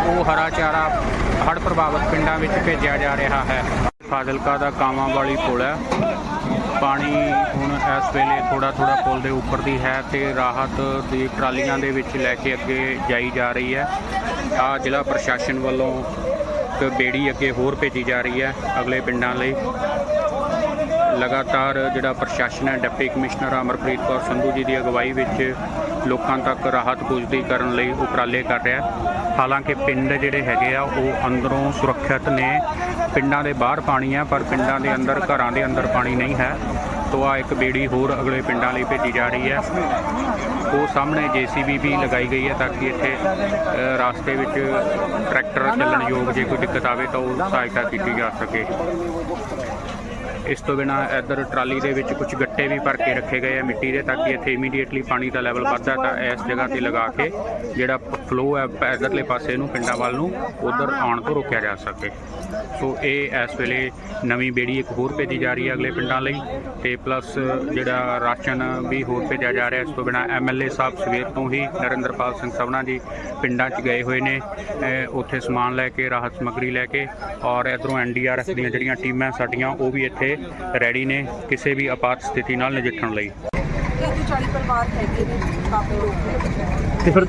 ਉਹ ਹਰਾ ਚਾਰਾ ਹੜ੍ਹ ਪ੍ਰਭਾਵਿਤ ਪਿੰਡਾਂ ਵਿੱਚ ਭੇਜਿਆ ਜਾ ਰਿਹਾ ਹੈ। ਫਾਜ਼ਿਲਕਾ ਦਾ ਕਾਵਾਂ ਵਾਲੀ ਪੁਲ ਹੈ। ਪਾਣੀ ਹੁਣ ਇਸ ਵੇਲੇ ਥੋੜਾ ਥੋੜਾ ਪੁਲ ਦੇ ਉੱਪਰ ਦੀ ਹੈ ਤੇ ਰਾਹਤ ਦੀ ਟਰਾਲੀਆਂ ਦੇ ਵਿੱਚ ਲੈ ਕੇ ਅੱਗੇ ਜਾਈ ਜਾ ਰਹੀ ਹੈ। ਆ ਜ਼ਿਲ੍ਹਾ ਪ੍ਰਸ਼ਾਸਨ ਵੱਲੋਂ ਇੱਕ ਬੇੜੀ ਅੱਗੇ ਹੋਰ ਭੇਜੀ ਜਾ ਰਹੀ ਹੈ ਅਗਲੇ ਪਿੰਡਾਂ ਲਈ। ਲਗਾਤਾਰ ਜਿਹੜਾ ਪ੍ਰਸ਼ਾਸਨ ਹੈ ਡਿਪਟੀ ਕਮਿਸ਼ਨਰ ਅਮਰਪ੍ਰੀਤ ਕੌਰ ਸੰਧੂ ਜੀ ਦੀ ਅਗਵਾਈ ਵਿੱਚ ਲੋਕਾਂ ਤੱਕ ਰਾਹਤ ਪੁੱਜਦੀ ਕਰਨ ਲਈ ਉਪਰਾਲੇ ਕਰ ਰਿਹਾ ਹਾਲਾਂਕਿ ਪਿੰਡ ਜਿਹੜੇ ਹੈਗੇ ਆ ਉਹ ਅੰਦਰੋਂ ਸੁਰੱਖਿਅਤ ਨੇ। ਪਿੰਡਾਂ ਦੇ ਬਾਹਰ ਪਾਣੀ ਆ ਪਰ ਪਿੰਡਾਂ ਦੇ ਅੰਦਰ ਘਰਾਂ ਦੇ ਅੰਦਰ ਪਾਣੀ ਨਹੀਂ ਹੈ। ਤੋ ਆ ਇੱਕ ਬੇੜੀ ਹੋਰ ਅਗਲੇ ਪਿੰਡਾਂ ਲਈ ਭੇਜੀ ਜਾ ਰਹੀ ਹੈ। ਉਹ ਸਾਹਮਣੇ ਜੀਸੀਬੀ ਵੀ ਲਗਾਈ ਗਈ ਹੈ ਤਾਂ ਕਿ ਇੱਥੇ ਅ, ਰਾਸਤੇ ਵਿੱਚ ਟਰੈਕਟਰ ਚੱਲਣ ਯੋਗ ਜੇ ਕੋਈ ਦਿੱਕਤ ਆਵੇ ਤਾਂ ਉਹ ਸਹਾਇਤਾ ਕੀਤੀ ਜਾ ਸਕੇ। ਇਸ ਤੋਂ ਬਿਨਾ ਇੱਧਰ ਟਰਾਲੀ ਦੇ ਵਿੱਚ ਕੁਝ ਗੱਟੇ ਵੀ ਭਰ ਕੇ ਰੱਖੇ ਗਏ ਆ ਮਿੱਟੀ ਦੇ ਤਾਂ ਕਿ ਇੱਥੇ ਇਮੀਡੀਏਟਲੀ ਪਾਣੀ ਦਾ ਲੈਵਲ ਵੱਧਦਾ ਤਾਂ ਇਸ ਜਗ੍ਹਾ ਤੇ ਲਗਾ ਕੇ ਜਿਹੜਾ ਫਲੋ ਹੈ ਪ- ਇੱਧਰਲੇ ਪਾਸੇ ਨੂੰ, ਪਿੰਡਾਂ ਵੱਲ ਨੂੰ, ਉਧਰ ਆਉਣ ਤੋਂ ਰੋਕਿਆ ਜਾ ਸਕੇ। ਸੋ ਇਹ ਇਸ ਵੇਲੇ ਨਵੀਂ ਬੇੜੀ ਇੱਕ ਹੋਰ ਭੇਜੀ ਜਾ ਰਹੀ ਹੈ ਅਗਲੇ ਪਿੰਡਾਂ ਲਈ ਤੇ ਪਲੱਸ ਜਿਹੜਾ ਰਾਸ਼ਨ ਵੀ ਹੋਰ ਭੇਜਿਆ ਜਾ ਰਿਹਾ, ਇਸ ਤੋਂ ਬਿਨਾ ਐਮਐਲਏ ਸਾਹਿਬ ਸਵੇਰ ਤੋਂ ਹੀ ਨਰਿੰਦਰਪਾਲ ਸਿੰਘ ਸਵਨਾ ਜੀ ਪਿੰਡਾਂ 'ਚ ਗਏ ਹੋਏ ਨੇ ਉੱਥੇ ਸਮਾਨ ਲੈ ਕੇ, ਰਾਹਤ ਸਮੱਗਰੀ ਲੈ ਕੇ ਔਰ ਇਧਰੋਂ ਐਨਡੀਆਰਐਫ ਦੀਆਂ ਜਿਹੜੀਆਂ ਟੀਮਾਂ ਸਾਡੀਆਂ, ਉਹ ਵੀ ਇੱਥੇ ਰੈਡੀ ਨੇ। ਕਿਸੇ ਵੀ ਆਪਾਤ ਸਥਿਤੀ ਨਾਲ ਨਜਿੱਠਣ ਲਈ। ਤੋਂ 40 ਪਰਿਵਾਰ ਹੈਗੇ ਨੇ ਕਾਫੀ ਲੋਕ ਹੈਗੇ ਨੇ। ਤੇ ਫਿਰ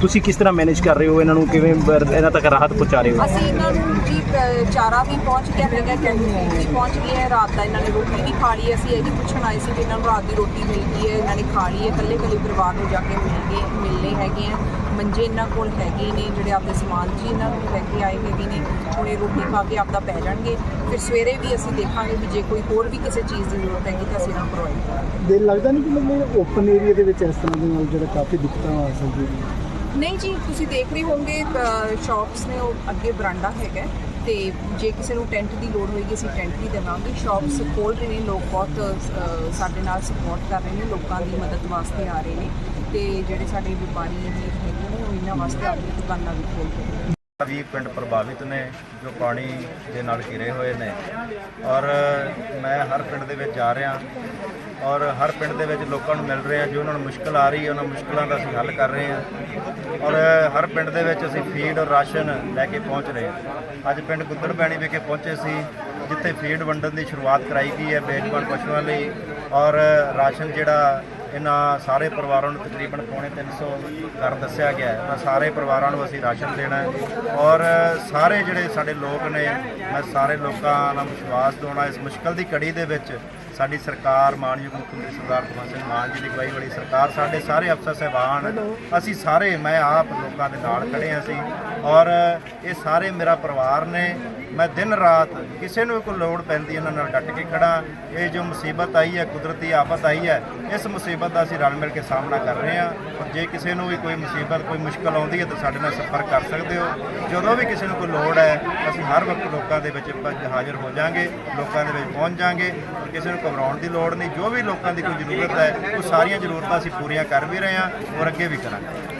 ਤੁਸੀਂ ਕਿਸ ਤਰ੍ਹਾਂ ਮੈਨੇਜ ਕਰ ਰਹੇ ਹੋ ਇਹਨਾਂ ਨੂੰ? ਕਿਵੇਂ ਬ- ਇਹਨਾਂ ਤੱਕ ਰਾਹਤ ਪਹੁੰਚਾ ਰਹੇ ਹੋ? ਅਸੀਂ ਇਹਨਾਂ ਨੂੰ ਜੀ ਅ, ਚਾਰਾ ਵੀ ਪਹੁੰਚ ਗਿਆ ਹੈਗਾ ਕੈਂਟੀਨ ਵੀ ਪਹੁੰਚ ਗਈ ਹੈ ਰਾਤ ਦਾ ਇਹਨਾਂ ਨੇ ਰੋਟੀ ਵੀ ਖਾ ਲਈ ਹੈ। ਅਸੀਂ ਇਹ ਵੀ ਪੁੱਛਣ ਆਏ ਸੀ ਵੀ ਇਹਨਾਂ ਨੂੰ ਰਾਤ ਦੀ ਰੋਟੀ ਮਿਲ ਗਈ ਹੈ ਇਹਨਾਂ ਨੇ ਖਾ ਲਈ ਹੈ। ਇਕੱਲੇ ਇਕੱਲੇ ਪਰਿਵਾਰ ਨੂੰ ਜਾ ਕੇ ਮਿਲ ਗਏ ਮਿਲਨੇ ਹੈਗੇ ਆ। ਮੰਜੇ ਇਹਨਾਂ ਕੋਲ ਹੈਗੇ ਨੇ ਜਿਹੜੇ ਆਪਦੇ ਸਮਾਨ ਜੀ ਇਹਨਾਂ ਨੂੰ ਲੈ ਕੇ ਆਏ ਹੈਗੇ ਨੇ ਹੁਣ ਇਹ ਰੋਟੀ ਖਾ ਕੇ ਆਪਦਾ ਪੈ ਜਾਣਗੇ। ਫਿਰ ਸਵੇਰੇ ਵੀ ਅਸੀਂ ਦੇਖਾਂਗੇ ਵੀ ਜੇ ਕੋਈ ਹੋਰ ਵੀ ਕਿਸੇ ਚੀਜ਼ ਦੀ ਜ਼ਰੂਰਤ ਹੈਗੀ ਤਾਂ ਅਸੀਂ ਇਹਨਾਂ ਨੂੰ ਪ੍ਰੋਵਾਈਡ ਕਰਾਂਗੇ ਦਿਲ ਲੱਗਦਾ ਨਹੀਂ ਕਿ ਮਤਲਬ ਓਪਨ ਏਰੀਆ ਦੇ ਵਿੱਚ ਇਸ ਤਰ੍ਹਾਂ ਦੇ ਨਾਲ ਜਿਹੜਾ ਕਾਫੀ ਦਿੱਕਤਾਂ ਆ ਸਕਦੀਆਂ ਨਹੀਂ ਜੀ ਤੁਸੀਂ ਦੇਖ ਰਹੇ ਹੋਵੋਗੇ ਸ਼ਾਪਸ ਨੇ ਉਹ ਅੱਗੇ ਬਰਾਂਡਾ ਹੈਗਾ ਤੇ ਜੇ ਕਿਸੇ ਨੂੰ ਟੈਂਟ ਦੀ ਲੋੜ ਹੋਏਗੀ ਅਸੀਂ ਟੈਂਟ ਵੀ ਦੇਵਾਂਗੇ। ਸ਼ਾਪਸ ਖੋਲ ਰਹੇ ਨੇ ਲੋਕ ਬਹੁਤ ਸਾਡੇ ਨਾਲ ਸਪੋਰਟ ਕਰ ਰਹੇ ਨੇ ਲੋਕਾਂ ਦੀ ਮਦਦ ਵਾਸਤੇ ਆ ਰਹੇ ਨੇ ਤੇ ਜਿਹੜੇ ਸਾਡੇ ਵਪਾਰੀ ਹੈਗੇ ਨੇ ਵਾਸਤੇ ਆਪਣੀ ਦੁਕਾਨਾਂ ਵੀ ਖੋਲ ਵੀ ਪਿੰਡ ਪ੍ਰਭਾਵਿਤ ਨੇ, ਜੋ ਪਾਣੀ ਦੇ ਨਾਲ ਘਿਰੇ ਹੋਏ ਨੇ। ਔਰ ਮੈਂ ਹਰ ਪਿੰਡ ਦੇ ਵਿੱਚ ਜਾ ਰਿਹਾ ਔਰ ਹਰ ਪਿੰਡ ਦੇ ਵਿੱਚ ਲੋਕਾਂ ਨੂੰ ਮਿਲ ਰਿਹਾ ਜੋ ਉਹਨਾਂ ਨੂੰ ਮੁਸ਼ਕਲ ਆ ਰਹੀ ਹੈ, ਉਹਨਾਂ ਮੁਸ਼ਕਲਾਂ ਦਾ ਅਸੀਂ ਹੱਲ ਕਰ ਰਹੇ ਹਾਂ। ਔਰ ਹਰ ਪਿੰਡ ਦੇ ਵਿੱਚ ਅਸੀਂ ਫੀਡ ਔਰ ਰਾਸ਼ਨ ਲੈ ਕੇ ਪਹੁੰਚ ਰਹੇ ਹਾਂ। ਅੱਜ ਪਿੰਡ ਗੁੱਦੜ ਪੈਣੀ ਵਿਖੇ ਪਹੁੰਚੇ ਸੀ, ਜਿੱਥੇ ਫੀਡ ਵੰਡਣ ਦੀ ਸ਼ੁਰੂਆਤ ਕਰਾਈ ਗਈ ਹੈ ਬੇਜਵਾਨ ਪਸ਼ੂਆਂ ਲਈ। ਔਰ ਰਾਸ਼ਨ ਜਿਹੜਾ ਇਹਨਾਂ ਸਾਰੇ ਪਰਿਵਾਰਾਂ ਨੂੰ ਤਕਰੀਬਨ ਪੌਣੇ 300 ਘਰ ਦੱਸਿਆ ਗਿਆ ਹੈ। ਮੈਂ ਸਾਰੇ ਪਰਿਵਾਰਾਂ ਨੂੰ ਅਸੀਂ ਰਾਸ਼ਨ ਦੇਣਾ ਹੈ ਔਰ ਸਾਰੇ ਜਿਹੜੇ ਸਾਡੇ ਲੋਕ ਨੇ, ਮੈਂ ਸਾਰੇ ਲੋਕਾਂ ਨਾਲ ਵਿਸ਼ਵਾਸ ਦਿਵਾਉਣਾ, ਇਸ ਮੁਸ਼ਕਲ ਦੀ ਘੜੀ ਦੇ ਵਿੱਚ ਸਾਡੀ ਸਰਕਾਰ, ਮਾਨਯੋਗ ਮੁੱਖ ਮੰਤਰੀ ਸਰਦਾਰ ਭਗਵੰਤ ਸਿੰਘ ਮਾਨ ਜੀ ਦੀ ਅਗਵਾਈ ਵਾਲੀ ਸਰਕਾਰ, ਸਾਡੇ ਸਾਰੇ ਅਫਸਰ ਸਹਿਬਾਨ, ਅਸੀਂ ਸਾਰੇ, ਮੈਂ ਆਪ ਲੋਕਾਂ ਦੇ ਨਾਲ ਖੜੇ ਹਾਂ ਅਸੀਂ ਔਰ ਇਹ ਸਾਰੇ ਮੇਰਾ ਪਰਿਵਾਰ ਨੇ ਮੈਂ ਦਿਨ ਰਾਤ ਕਿਸੇ ਨੂੰ ਵੀ ਕੋਈ ਲੋੜ ਪੈਂਦੀ ਇਹਨਾਂ ਨਾਲ ਡਟ ਕੇ ਖੜਾ। ਇਹ ਜੋ ਮੁਸੀਬਤ ਆਈ ਹੈ, ਕੁਦਰਤੀ ਆਫਤ ਆਈ ਹੈ, ਇਸ ਮੁਸੀਬਤ ਦਾ ਅਸੀਂ ਰਲ ਮਿਲ ਕੇ ਸਾਹਮਣਾ ਕਰ ਰਹੇ ਹਾਂ। ਔਰ ਜੇ ਕਿਸੇ ਨੂੰ ਵੀ ਕੋਈ ਮੁਸੀਬਤ, ਕੋਈ ਮੁਸ਼ਕਲ ਆਉਂਦੀ ਹੈ ਤਾਂ ਸਾਡੇ ਨਾਲ ਸੰਪਰਕ ਕਰ ਸਕਦੇ ਹੋ। ਜਦੋਂ ਵੀ ਕਿਸੇ ਨੂੰ ਕੋਈ ਲੋੜ ਹੈ, ਅਸੀਂ ਹਰ ਵਕਤ ਲੋਕਾਂ ਦੇ ਵਿੱਚ ਹਾਜ਼ਰ ਹੋ ਜਾਾਂਗੇ, ਲੋਕਾਂ ਦੇ ਵਿੱਚ ਪਹੁੰਚ ਜਾਾਂਗੇ। ਔਰ ਕਿਸੇ ਨੂੰ ਘਬਰਾਉਣ ਦੀ ਲੋੜ ਨਹੀਂ, ਜੋ ਵੀ ਲੋਕਾਂ ਦੀ ਕੋਈ ਜ਼ਰੂਰਤ ਹੈ, ਉਹ ਸਾਰੀਆਂ ਜ਼ਰੂਰਤਾਂ ਅਸੀਂ ਪੂਰੀਆਂ ਕਰ ਵੀ ਰਹੇ ਹਾਂ ਔਰ ਅੱਗੇ ਵੀ ਕਰਾਂਗੇ।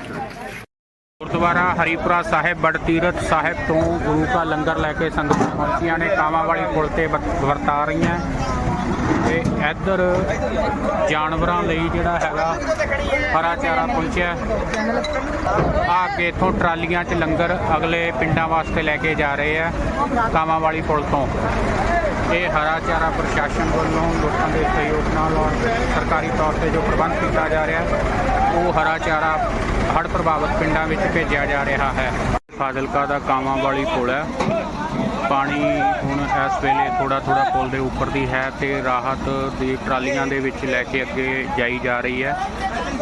ਗੁਰਦੁਆਰਾ ਹਰੀਪੁਰਾ ਸਾਹਿਬ ਬੜਤੀਰਥ ਸਾਹਿਬ ਤੋਂ ਗੁਰੂ ਕਾ ਲੰਗਰ ਲੈ ਕੇ ਸੰਗਤਾਂ ਪਹੁੰਚੀਆਂ ਨੇ, ਕਾਵਾਂ ਵਾਲੀ ਪੁਲ ਤੇ ਵ- ਵਰਤਾ ਰਹੀਆਂ। ਤੇ ਇੱਧਰ ਜਾਨਵਰਾਂ ਲਈ ਜਿਹੜਾ ਹੈਗਾ ਹਰਾ ਚਾਰਾ ਪਹੁੰਚਿਆ। ਆ ਕੇ ਇੱਥੋਂ ਟਰਾਲੀਆਂ 'ਚ ਲੰਗਰ ਅਗਲੇ ਪਿੰਡਾਂ ਵਾਸਤੇ ਲੈ ਕੇ ਜਾ ਰਹੇ ਆ, ਕਾਵਾਂ ਵਾਲੀ ਪੁਲ ਤੋਂ। ਇਹ ਹਰਾ ਚਾਰਾ ਪ੍ਰਸ਼ਾਸਨ ਵੱਲੋਂ ਲੋਕਾਂ ਦੇ ਸਹਿਯੋਗ ਨਾਲ ਔਰ ਸਰਕਾਰੀ ਤੌਰ ਤੇ ਜੋ ਪ੍ਰਬੰਧ ਕੀਤਾ ਜਾ ਰਿਹਾ, ਉਹ ਹਰਾ ਚਾਰਾ ਹੜ੍ਹ ਪ੍ਰਭਾਵਿਤ ਪਿੰਡਾਂ ਵਿੱਚ ਭੇਜਿਆ ਜਾ ਰਿਹਾ ਹੈ। ਫਾਜ਼ਿਲਕਾ ਦਾ ਕਾਵਾਂ ਵਾਲੀ ਪੁਲ ਹੈ। ਪਾਣੀ ਹੁਣ ਇਸ ਵੇਲੇ ਥੋੜਾ ਥੋੜਾ ਪੁਲ ਦੇ ਉੱਪਰ ਦੀ ਹੈ ਤੇ ਰਾਹਤ ਦੀ ਟਰਾਲੀਆਂ ਦੇ ਵਿੱਚ ਲੈ ਕੇ ਅੱਗੇ ਜਾਈ ਜਾ ਰਹੀ ਹੈ।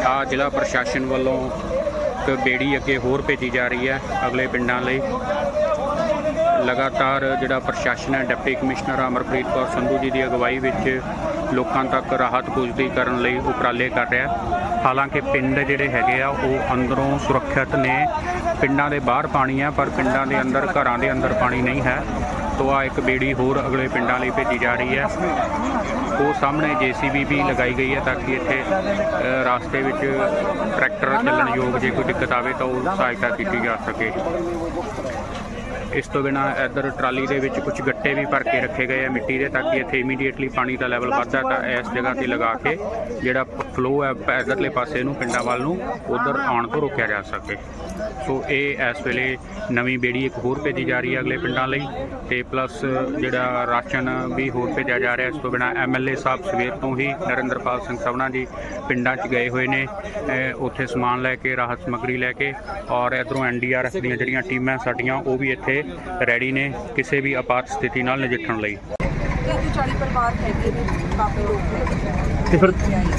ਆ ਜ਼ਿਲ੍ਹਾ ਪ੍ਰਸ਼ਾਸਨ ਵੱਲੋਂ ਇੱਕ ਬੇੜੀ ਅੱਗੇ ਹੋਰ ਭੇਜੀ ਜਾ ਰਹੀ ਹੈ ਅਗਲੇ ਪਿੰਡਾਂ ਲਈ। ਲਗਾਤਾਰ ਜਿਹੜਾ ਪ੍ਰਸ਼ਾਸਨ ਹੈ, ਡਿਪਟੀ ਕਮਿਸ਼ਨਰ ਅਮਰਪ੍ਰੀਤ ਕੌਰ ਸੰਧੂ ਜੀ ਦੀ ਅਗਵਾਈ ਵਿੱਚ ਲੋਕਾਂ ਤੱਕ ਰਾਹਤ ਪੁੱਜਦੀ ਕਰਨ ਲਈ ਉਪਰਾਲੇ ਕਰ ਰਿਹਾ। ਹਾਲਾਂਕਿ ਪਿੰਡ ਜਿਹੜੇ ਹੈਗੇ ਆ ਉਹ ਅੰਦਰੋਂ ਸੁਰੱਖਿਅਤ ਨੇ। ਪਿੰਡਾਂ ਦੇ ਬਾਹਰ ਪਾਣੀ ਹੈ ਪਰ ਪਿੰਡਾਂ ਦੇ ਅੰਦਰ ਘਰਾਂ ਦੇ ਅੰਦਰ ਪਾਣੀ ਨਹੀਂ ਹੈ। ਤੋ ਆ ਇੱਕ ਬੇੜੀ ਹੋਰ ਅਗਲੇ ਪਿੰਡਾਂ ਲਈ ਭੇਜੀ ਜਾ ਰਹੀ ਹੈ। ਉਹ ਸਾਹਮਣੇ ਜੀਸੀਬੀ ਵੀ ਲਗਾਈ ਗਈ ਹੈ ਤਾਂ ਕਿ ਇੱਥੇ ਅ, ਰਾਸਤੇ ਵਿੱਚ ਟਰੈਕਟਰ ਚੱਲਣ ਯੋਗ ਜੇ ਕੋਈ ਦਿੱਕਤ ਆਵੇ ਤਾਂ ਉਹ ਸਹਾਇਤਾ ਕੀਤੀ ਜਾ ਸਕੇ। ਇਸ ਤੋਂ ਬਿਨਾ ਇੱਧਰ ਟਰਾਲੀ ਦੇ ਵਿੱਚ ਕੁਝ ਗੱਟੇ ਵੀ ਭਰ ਕੇ ਰੱਖੇ ਗਏ ਆ ਮਿੱਟੀ ਦੇ, ਤਾਂ ਕਿ ਇੱਥੇ ਇਮੀਡੀਏਟਲੀ ਪਾਣੀ ਦਾ ਲੈਵਲ ਵੱਧਦਾ ਤਾਂ ਇਸ ਜਗ੍ਹਾ ਤੇ ਲਗਾ ਕੇ ਜਿਹੜਾ ਫਲੋ ਹੈ ਪ- ਇੱਧਰਲੇ ਪਾਸੇ ਨੂੰ, ਪਿੰਡਾਂ ਵੱਲ ਨੂੰ, ਉਧਰ ਆਉਣ ਤੋਂ ਰੋਕਿਆ ਜਾ ਸਕੇ। ਸੋ ਇਹ ਇਸ ਵੇਲੇ ਨਵੀਂ ਬੇੜੀ ਇੱਕ ਹੋਰ ਭੇਜੀ ਜਾ ਰਹੀ ਹੈ ਅਗਲੇ ਪਿੰਡਾਂ ਲਈ ਤੇ ਪਲੱਸ ਜਿਹੜਾ ਰਾਸ਼ਨ ਵੀ ਹੋਰ ਭੇਜਿਆ ਜਾ ਰਿਹਾ ਇਸ ਤੋਂ ਬਿਨਾ ਐਮਐਲਏ ਸਾਹਿਬ ਸਵੇਰ ਤੋਂ ਹੀ ਨਰਿੰਦਰਪਾਲ ਸਿੰਘ ਸਵਨਾ ਜੀ ਪਿੰਡਾਂ 'ਚ ਗਏ ਹੋਏ ਨੇ ਉੱਥੇ ਸਮਾਨ ਲੈ ਕੇ ਰਾਹਤ ਸਮੱਗਰੀ ਲੈ ਕੇ ਔਰ ਇਧਰੋਂ ਐਨਡੀਆਰਐਫ ਦੀਆਂ ਜਿਹੜੀਆਂ ਟੀਮਾਂ ਸਾਡੀਆਂ ਉਹ ਵੀ ਇੱਥੇ ਰੈਡੀ ਨੇ ਕਿਸੇ ਵੀ ਆਪਾਤ ਸਥਿਤੀ ਨਾਲ ਨਜਿੱਠਣ ਲਈ। ਇਹ 40 ਪਰਿਵਾਰ ਹੈਗੇ ਨੇ ਕਾਫੀ ਲੋਕ ਨੇ ਤੇ ਫਿਰ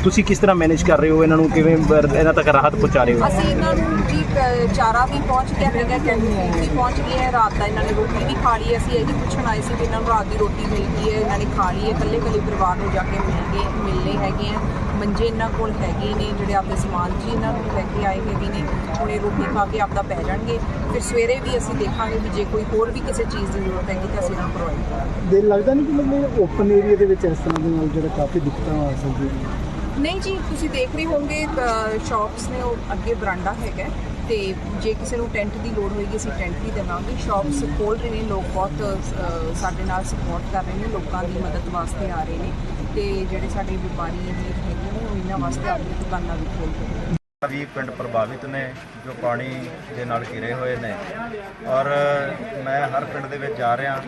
ਤੁਸੀਂ ਕਿਸ ਤਰ੍ਹਾਂ ਮੈਨੇਜ ਕਰ ਰਹੇ ਹੋ? ਇਹਨਾਂ ਨੂੰ ਕਿਵੇਂ ਇਹਨਾਂ ਤੱਕ ਰਾਹਤ ਪਹੁੰਚਾ ਰਹੇ ਹੋ? ਅਸੀਂ ਇਹਨਾਂ ਨੂੰ ਜੀ ਚਾਰਾ ਵੀ ਪਹੁੰਚ ਗਿਆ ਹੈਗਾ ਕੈਂਟੀਨ ਵੀ ਪਹੁੰਚ ਗਈ ਹੈ ਰਾਤ ਦਾ ਇਹਨਾਂ ਨੇ ਰੋਟੀ ਵੀ ਖਾ ਲਈ ਹੈ। ਅਸੀਂ ਇਹੀ ਪੁੱਛਣ ਆਏ ਸੀ ਵੀ ਇਹਨਾਂ ਨੂੰ ਰਾਤ ਦੀ ਰੋਟੀ ਮਿਲ ਗਈ ਹੈ ਇਹਨਾਂ ਨੇ ਖਾ ਲਈ ਹੈ ਇਕੱਲੇ ਇਕੱਲੇ ਪਰਿਵਾਰ ਨੂੰ ਜਾ ਕੇ ਮਿਲ ਗਏ ਮਿਲਨੇ ਹੈਗੇ ਆ ਮੰਜੇ ਇਹਨਾਂ ਕੋਲ ਹੈਗੇ ਨੇ ਜਿਹੜੇ ਆਪਦੇ ਸਮਾਨ ਜੀ ਇਹਨਾਂ ਨੂੰ ਲੈ ਕੇ ਆਏ ਹੈਗੇ ਨੇ ਹੁਣ ਇਹ ਰੋਟੀ ਖਾ ਕੇ ਆਪਦਾ ਪੈ ਜਾਣਗੇ ਫਿਰ ਸਵੇਰੇ ਵੀ ਅਸੀਂ ਦੇਖਾਂਗੇ ਵੀ ਜੇ ਕੋਈ ਹੋਰ ਵੀ ਕਿਸੇ ਚੀਜ਼ ਦੀ ਜ਼ਰੂਰਤ ਹੈਗੀ ਤਾਂ ਅਸੀਂ ਇਹਨਾਂ ਨੂੰ ਪ੍ਰੋਵਾਈਡ ਕਰਾਂਗੇ ਦਿਲ ਲੱਗਦਾ ਨਹੀਂ ਕਿ ਮਤਲਬ ਓਪਨ ਏਰੀਆ ਦੇ ਵਿੱਚ ਇਸ ਤਰ੍ਹਾਂ ਦੇ ਨਾਲ ਜਿਹੜਾ ਕਾਫੀ ਦਿੱਕਤਾਂ ਆ ਸਕਦੀਆਂ ਨਹੀਂ ਜੀ ਤੁਸੀਂ ਦੇਖ ਰਹੇ ਹੋਵੋਗੇ ਸ਼ਾਪਸ ਨੇ ਉਹ ਅੱਗੇ ਬਰਾਂਡਾ ਹੈਗਾ ਹੈ ਤੇ ਜੇ ਕਿਸੇ ਨੂੰ ਟੈਂਟ ਦੀ ਲੋੜ ਹੋਏਗੀ, ਅਸੀਂ ਟੈਂਟ ਵੀ ਦੇਵਾਂਗੇ। ਸ਼ਾਪਸ ਖੋਲ ਰਹੇ ਨੇ, ਲੋਕ ਬਹੁਤ ਸਾਡੇ ਨਾਲ ਸਪੋਰਟ ਕਰ ਰਹੇ ਨੇ, ਲੋਕਾਂ ਦੀ ਮਦਦ ਵਾਸਤੇ ਆ ਰਹੇ ਨੇ ਤੇ ਜਿਹੜੇ ਸਾਡੇ ਵਪਾਰੀ ਵੀਰ ਹੈਗੇ ਨੇ, ਉਹ ਇਹਨਾਂ ਵਾਸਤੇ ਆਪਣੀ ਦੁਕਾਨਾਂ ਵੀ ਖੋਲ ਰਹੇ ਨੇ। ਵੀ ਪਿੰਡ ਪ੍ਰਭਾਵਿਤ ਨੇ, ਜੋ ਪਾਣੀ ਦੇ ਨਾਲ ਘਿਰੇ ਹੋਏ ਨੇ। ਔਰ ਮੈਂ ਹਰ ਪਿੰਡ ਦੇ ਵਿੱਚ ਜਾ ਰਿਹਾ।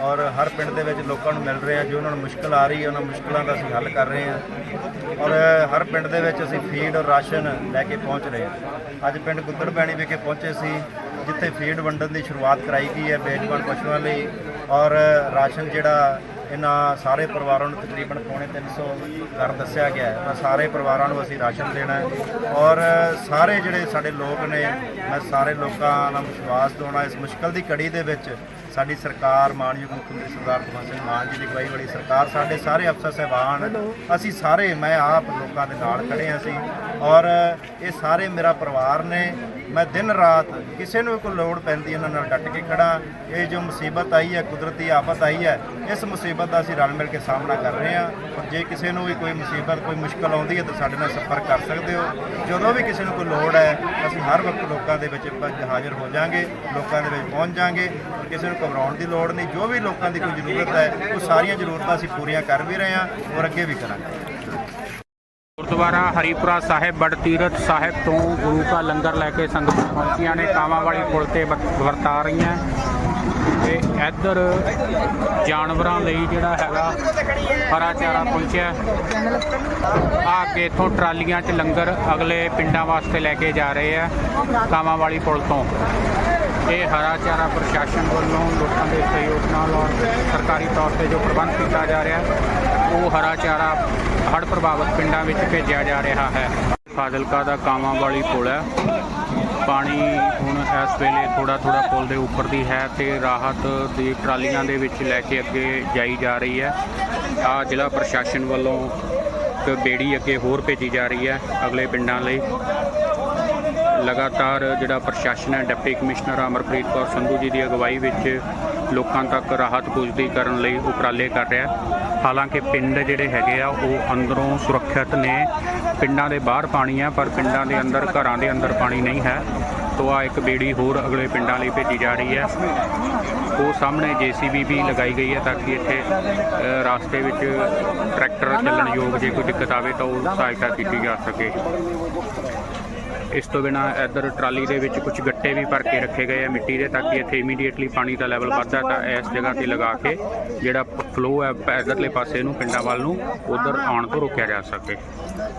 ਔਰ ਹਰ ਪਿੰਡ ਦੇ ਵਿੱਚ ਲੋਕਾਂ ਨੂੰ ਮਿਲ ਰਿਹਾ ਜੋ ਉਹਨਾਂ ਨੂੰ ਮੁਸ਼ਕਲ ਆ ਰਹੀ ਹੈ, ਉਹਨਾਂ ਮੁਸ਼ਕਲਾਂ ਦਾ ਅਸੀਂ ਹੱਲ ਕਰ ਰਹੇ ਹਾਂ। ਔਰ ਹਰ ਪਿੰਡ ਦੇ ਵਿੱਚ ਅਸੀਂ ਫੀਡ ਔਰ ਰਾਸ਼ਨ ਲੈ ਕੇ ਪਹੁੰਚ ਰਹੇ ਹਾਂ। ਅੱਜ ਪਿੰਡ ਗੁੱਦੜਬੈਣੀ ਵਿਖੇ ਪਹੁੰਚੇ ਸੀ, ਜਿੱਥੇ ਫੀਡ ਵੰਡਣ ਦੀ ਸ਼ੁਰੂਆਤ ਕਰਾਈ ਗਈ ਹੈ ਬੇਜਵਾਨ ਪਸ਼ੂਆਂ ਲਈ। ਔਰ ਰਾਸ਼ਨ ਜਿਹੜਾ ਇਹਨਾਂ ਸਾਰੇ ਪਰਿਵਾਰਾਂ ਨੂੰ ਤਕਰੀਬਨ ਪੌਣੇ 300 ਘਰ ਦੱਸਿਆ ਗਿਆ ਹੈ। ਮੈਂ ਸਾਰੇ ਪਰਿਵਾਰਾਂ ਨੂੰ ਅਸੀਂ ਰਾਸ਼ਨ ਦੇਣਾ ਹੈ। ਔਰ ਸਾਰੇ ਜਿਹੜੇ ਸਾਡੇ ਲੋਕ ਨੇ, ਮੈਂ ਸਾਰੇ ਲੋਕਾਂ ਨਾਲ ਵਿਸ਼ਵਾਸ ਦਿਵਾਉਣਾ, ਇਸ ਮੁਸ਼ਕਲ ਦੀ ਘੜੀ ਦੇ ਵਿੱਚ ਸਾਡੀ ਸਰਕਾਰ ਮਾਨਯੋਗ ਮੁੱਖ ਮੰਤਰੀ ਸਰਦਾਰ ਭਗਵੰਤ ਸਿੰਘ ਮਾਨ ਜੀ ਦੀ ਅਗਵਾਈ ਵਾਲੀ ਸਰਕਾਰ, ਸਾਡੇ ਸਾਰੇ ਅਫਸਰ ਸਹਿਬਾਨ, ਅਸੀਂ ਸਾਰੇ, ਮੈਂ ਆਪ ਲੋਕਾਂ ਦੇ ਨਾਲ ਖੜੇ ਹਾਂ ਅਸੀਂ ਔਰ ਇਹ ਸਾਰੇ ਮੇਰਾ ਪਰਿਵਾਰ ਨੇ ਮੈਂ ਦਿਨ ਰਾਤ ਕਿਸੇ ਨੂੰ ਵੀ ਕੋਈ ਲੋੜ ਪੈਂਦੀ ਇਹਨਾਂ ਨਾਲ ਡਟ ਕੇ ਖੜਾ। ਇਹ ਜੋ ਮੁਸੀਬਤ ਆਈ ਹੈ, ਕੁਦਰਤੀ ਆਫਤ ਆਈ ਹੈ, ਇਸ ਮੁਸੀਬਤ ਦਾ ਅਸੀਂ ਰਲ ਮਿਲ ਕੇ ਸਾਹਮਣਾ ਕਰ ਰਹੇ ਹਾਂ। ਔਰ ਜੇ ਕਿਸੇ ਨੂੰ ਵੀ ਕੋਈ ਮੁਸੀਬਤ, ਕੋਈ ਮੁਸ਼ਕਲ ਆਉਂਦੀ ਹੈ ਤਾਂ ਸਾਡੇ ਨਾਲ ਸੰਪਰਕ ਕਰ ਸਕਦੇ ਹੋ। ਜਦੋਂ ਵੀ ਕਿਸੇ ਨੂੰ ਕੋਈ ਲੋੜ ਹੈ, ਅਸੀਂ ਹਰ ਵਕਤ ਲੋਕਾਂ ਦੇ ਵਿੱਚ ਹਾਜ਼ਰ ਹੋ ਜਾਾਂਗੇ, ਲੋਕਾਂ ਦੇ ਵਿੱਚ ਪਹੁੰਚ ਜਾਾਂਗੇ। ਔਰ ਕਿਸੇ ਨੂੰ ਘਬਰਾਉਣ ਦੀ ਲੋੜ ਨਹੀਂ। ਜੋ ਵੀ ਲੋਕਾਂ ਦੀ ਕੋਈ ਜ਼ਰੂਰਤ ਹੈ, ਉਹ ਸਾਰੀਆਂ ਜ਼ਰੂਰਤਾਂ ਅਸੀਂ ਪੂਰੀਆਂ ਕਰ ਵੀ ਰਹੇ ਹਾਂ ਔਰ ਅੱਗੇ ਵੀ ਕਰਾਂਗੇ। ਗੁਰਦੁਆਰਾ ਹਰੀਪੁਰਾ ਸਾਹਿਬ ਬੜਤੀਰਥ ਸਾਹਿਬ ਤੋਂ ਗੁਰੂ ਕਾ ਲੰਗਰ ਲੈ ਕੇ ਸੰਗਤਾਂ ਪਹੁੰਚੀਆਂ ਨੇ, ਕਾਵਾਂ ਵਾਲੀ ਪੁਲ ਤੇ ਵ- ਵਰਤਾ ਰਹੀਆਂ। ਤੇ ਇੱਧਰ ਜਾਨਵਰਾਂ ਲਈ ਜਿਹੜਾ ਹੈਗਾ ਹਰਾ ਚਾਰਾ ਪਹੁੰਚਿਆ। ਆ ਕੇ ਇੱਥੋਂ ਟਰਾਲੀਆਂ 'ਚ ਲੰਗਰ ਅਗਲੇ ਪਿੰਡਾਂ ਵਾਸਤੇ ਲੈ ਕੇ ਜਾ ਰਹੇ ਆ, ਕਾਵਾਂ ਵਾਲੀ ਪੁਲ ਤੋਂ। ਇਹ ਹਰਾ ਚਾਰਾ ਪ੍ਰਸ਼ਾਸਨ ਵੱਲੋਂ ਲੋਕਾਂ ਦੇ ਸਹਿਯੋਗ ਨਾਲ ਔਰ ਸਰਕਾਰੀ ਤੌਰ ਤੇ ਜੋ ਪ੍ਰਬੰਧ ਕੀਤਾ ਜਾ ਰਿਹਾ ਉਹ ਹਰਾ ਚਾਰਾ ਹੜ੍ਹ ਪ੍ਰਭਾਵਿਤ ਪਿੰਡਾਂ ਵਿੱਚ ਭੇਜਿਆ ਜਾ ਰਿਹਾ ਹੈ। ਫਾਜ਼ਿਲਕਾ ਦਾ ਕਾਵਾਂ ਵਾਲੀ ਪੁਲ ਹੈ। ਪਾਣੀ ਹੁਣ ਇਸ ਵੇਲੇ ਥੋੜਾ ਥੋੜਾ ਪੁਲ ਦੇ ਉੱਪਰ ਦੀ ਹੈ ਤੇ ਰਾਹਤ ਦੀ ਟਰਾਲੀਆਂ ਦੇ ਵਿੱਚ ਲੈ ਕੇ ਅੱਗੇ ਜਾਈ ਜਾ ਰਹੀ ਹੈ। ਆ ਜ਼ਿਲ੍ਹਾ ਪ੍ਰਸ਼ਾਸਨ ਵੱਲੋਂ ਇੱਕ ਬੇੜੀ ਅੱਗੇ ਹੋਰ ਭੇਜੀ ਜਾ ਰਹੀ ਹੈ ਅਗਲੇ ਪਿੰਡਾਂ ਲਈ। ਲਗਾਤਾਰ ਜਿਹੜਾ ਪ੍ਰਸ਼ਾਸਨ ਹੈ ਡਿਪਟੀ ਕਮਿਸ਼ਨਰ ਅਮਰਪ੍ਰੀਤ ਕੌਰ ਸੰਧੂ ਜੀ ਦੀ ਅਗਵਾਈ ਵਿੱਚ ਲੋਕਾਂ ਤੱਕ ਰਾਹਤ ਪੁੱਜਦੀ ਕਰਨ ਲਈ ਉਪਰਾਲੇ ਕਰ ਰਿਹਾ। ਹਾਲਾਂਕਿ ਪਿੰਡ ਜਿਹੜੇ ਹੈਗੇ ਆ ਉਹ ਅੰਦਰੋਂ ਸੁਰੱਖਿਅਤ ਨੇ ਪਿੰਡਾਂ ਦੇ ਬਾਹਰ ਪਾਣੀ ਹੈ ਪਰ ਪਿੰਡਾਂ ਦੇ ਅੰਦਰ ਘਰਾਂ ਦੇ ਅੰਦਰ ਪਾਣੀ ਨਹੀਂ ਹੈ ਤੋ ਆ ਇੱਕ ਬੇੜੀ ਹੋਰ ਅਗਲੇ ਪਿੰਡਾਂ ਲਈ ਭੇਜੀ ਜਾ ਰਹੀ ਹੈ ਉਹ ਸਾਹਮਣੇ ਜੀਸੀਬੀ ਵੀ ਲਗਾਈ ਗਈ ਹੈ ਤਾਂ ਕਿ ਇੱਥੇ ਰਾਸਤੇ ਵਿੱਚ ਟਰੈਕਟਰ ਚੱਲਣ ਯੋਗ ਜੇ ਕੋਈ ਦਿੱਕਤ ਆਵੇ ਤਾਂ ਉਹ ਸਹਾਇਤਾ ਕੀਤੀ ਜਾ ਸਕੇ ਇਸ ਤੋਂ ਬਿਨਾ ਇੱਧਰ ਟਰਾਲੀ ਦੇ ਵਿੱਚ ਕੁਝ ਗੱਟੇ ਵੀ ਭਰ ਕੇ ਰੱਖੇ ਗਏ ਆ ਮਿੱਟੀ ਦੇ, ਤਾਂ ਕਿ ਇੱਥੇ ਇਮੀਡੀਏਟਲੀ ਪਾਣੀ ਦਾ ਲੈਵਲ ਵੱਧਦਾ ਤਾਂ ਇਸ ਜਗ੍ਹਾ ਤੇ ਲਗਾ ਕੇ ਜਿਹੜਾ ਫਲੋ ਹੈ ਇੱਧਰਲੇ ਪਾਸੇ ਨੂੰ, ਪਿੰਡਾਂ ਵੱਲ ਨੂੰ, ਉਧਰ ਆਉਣ ਤੋਂ ਰੋਕਿਆ ਜਾ ਸਕੇ।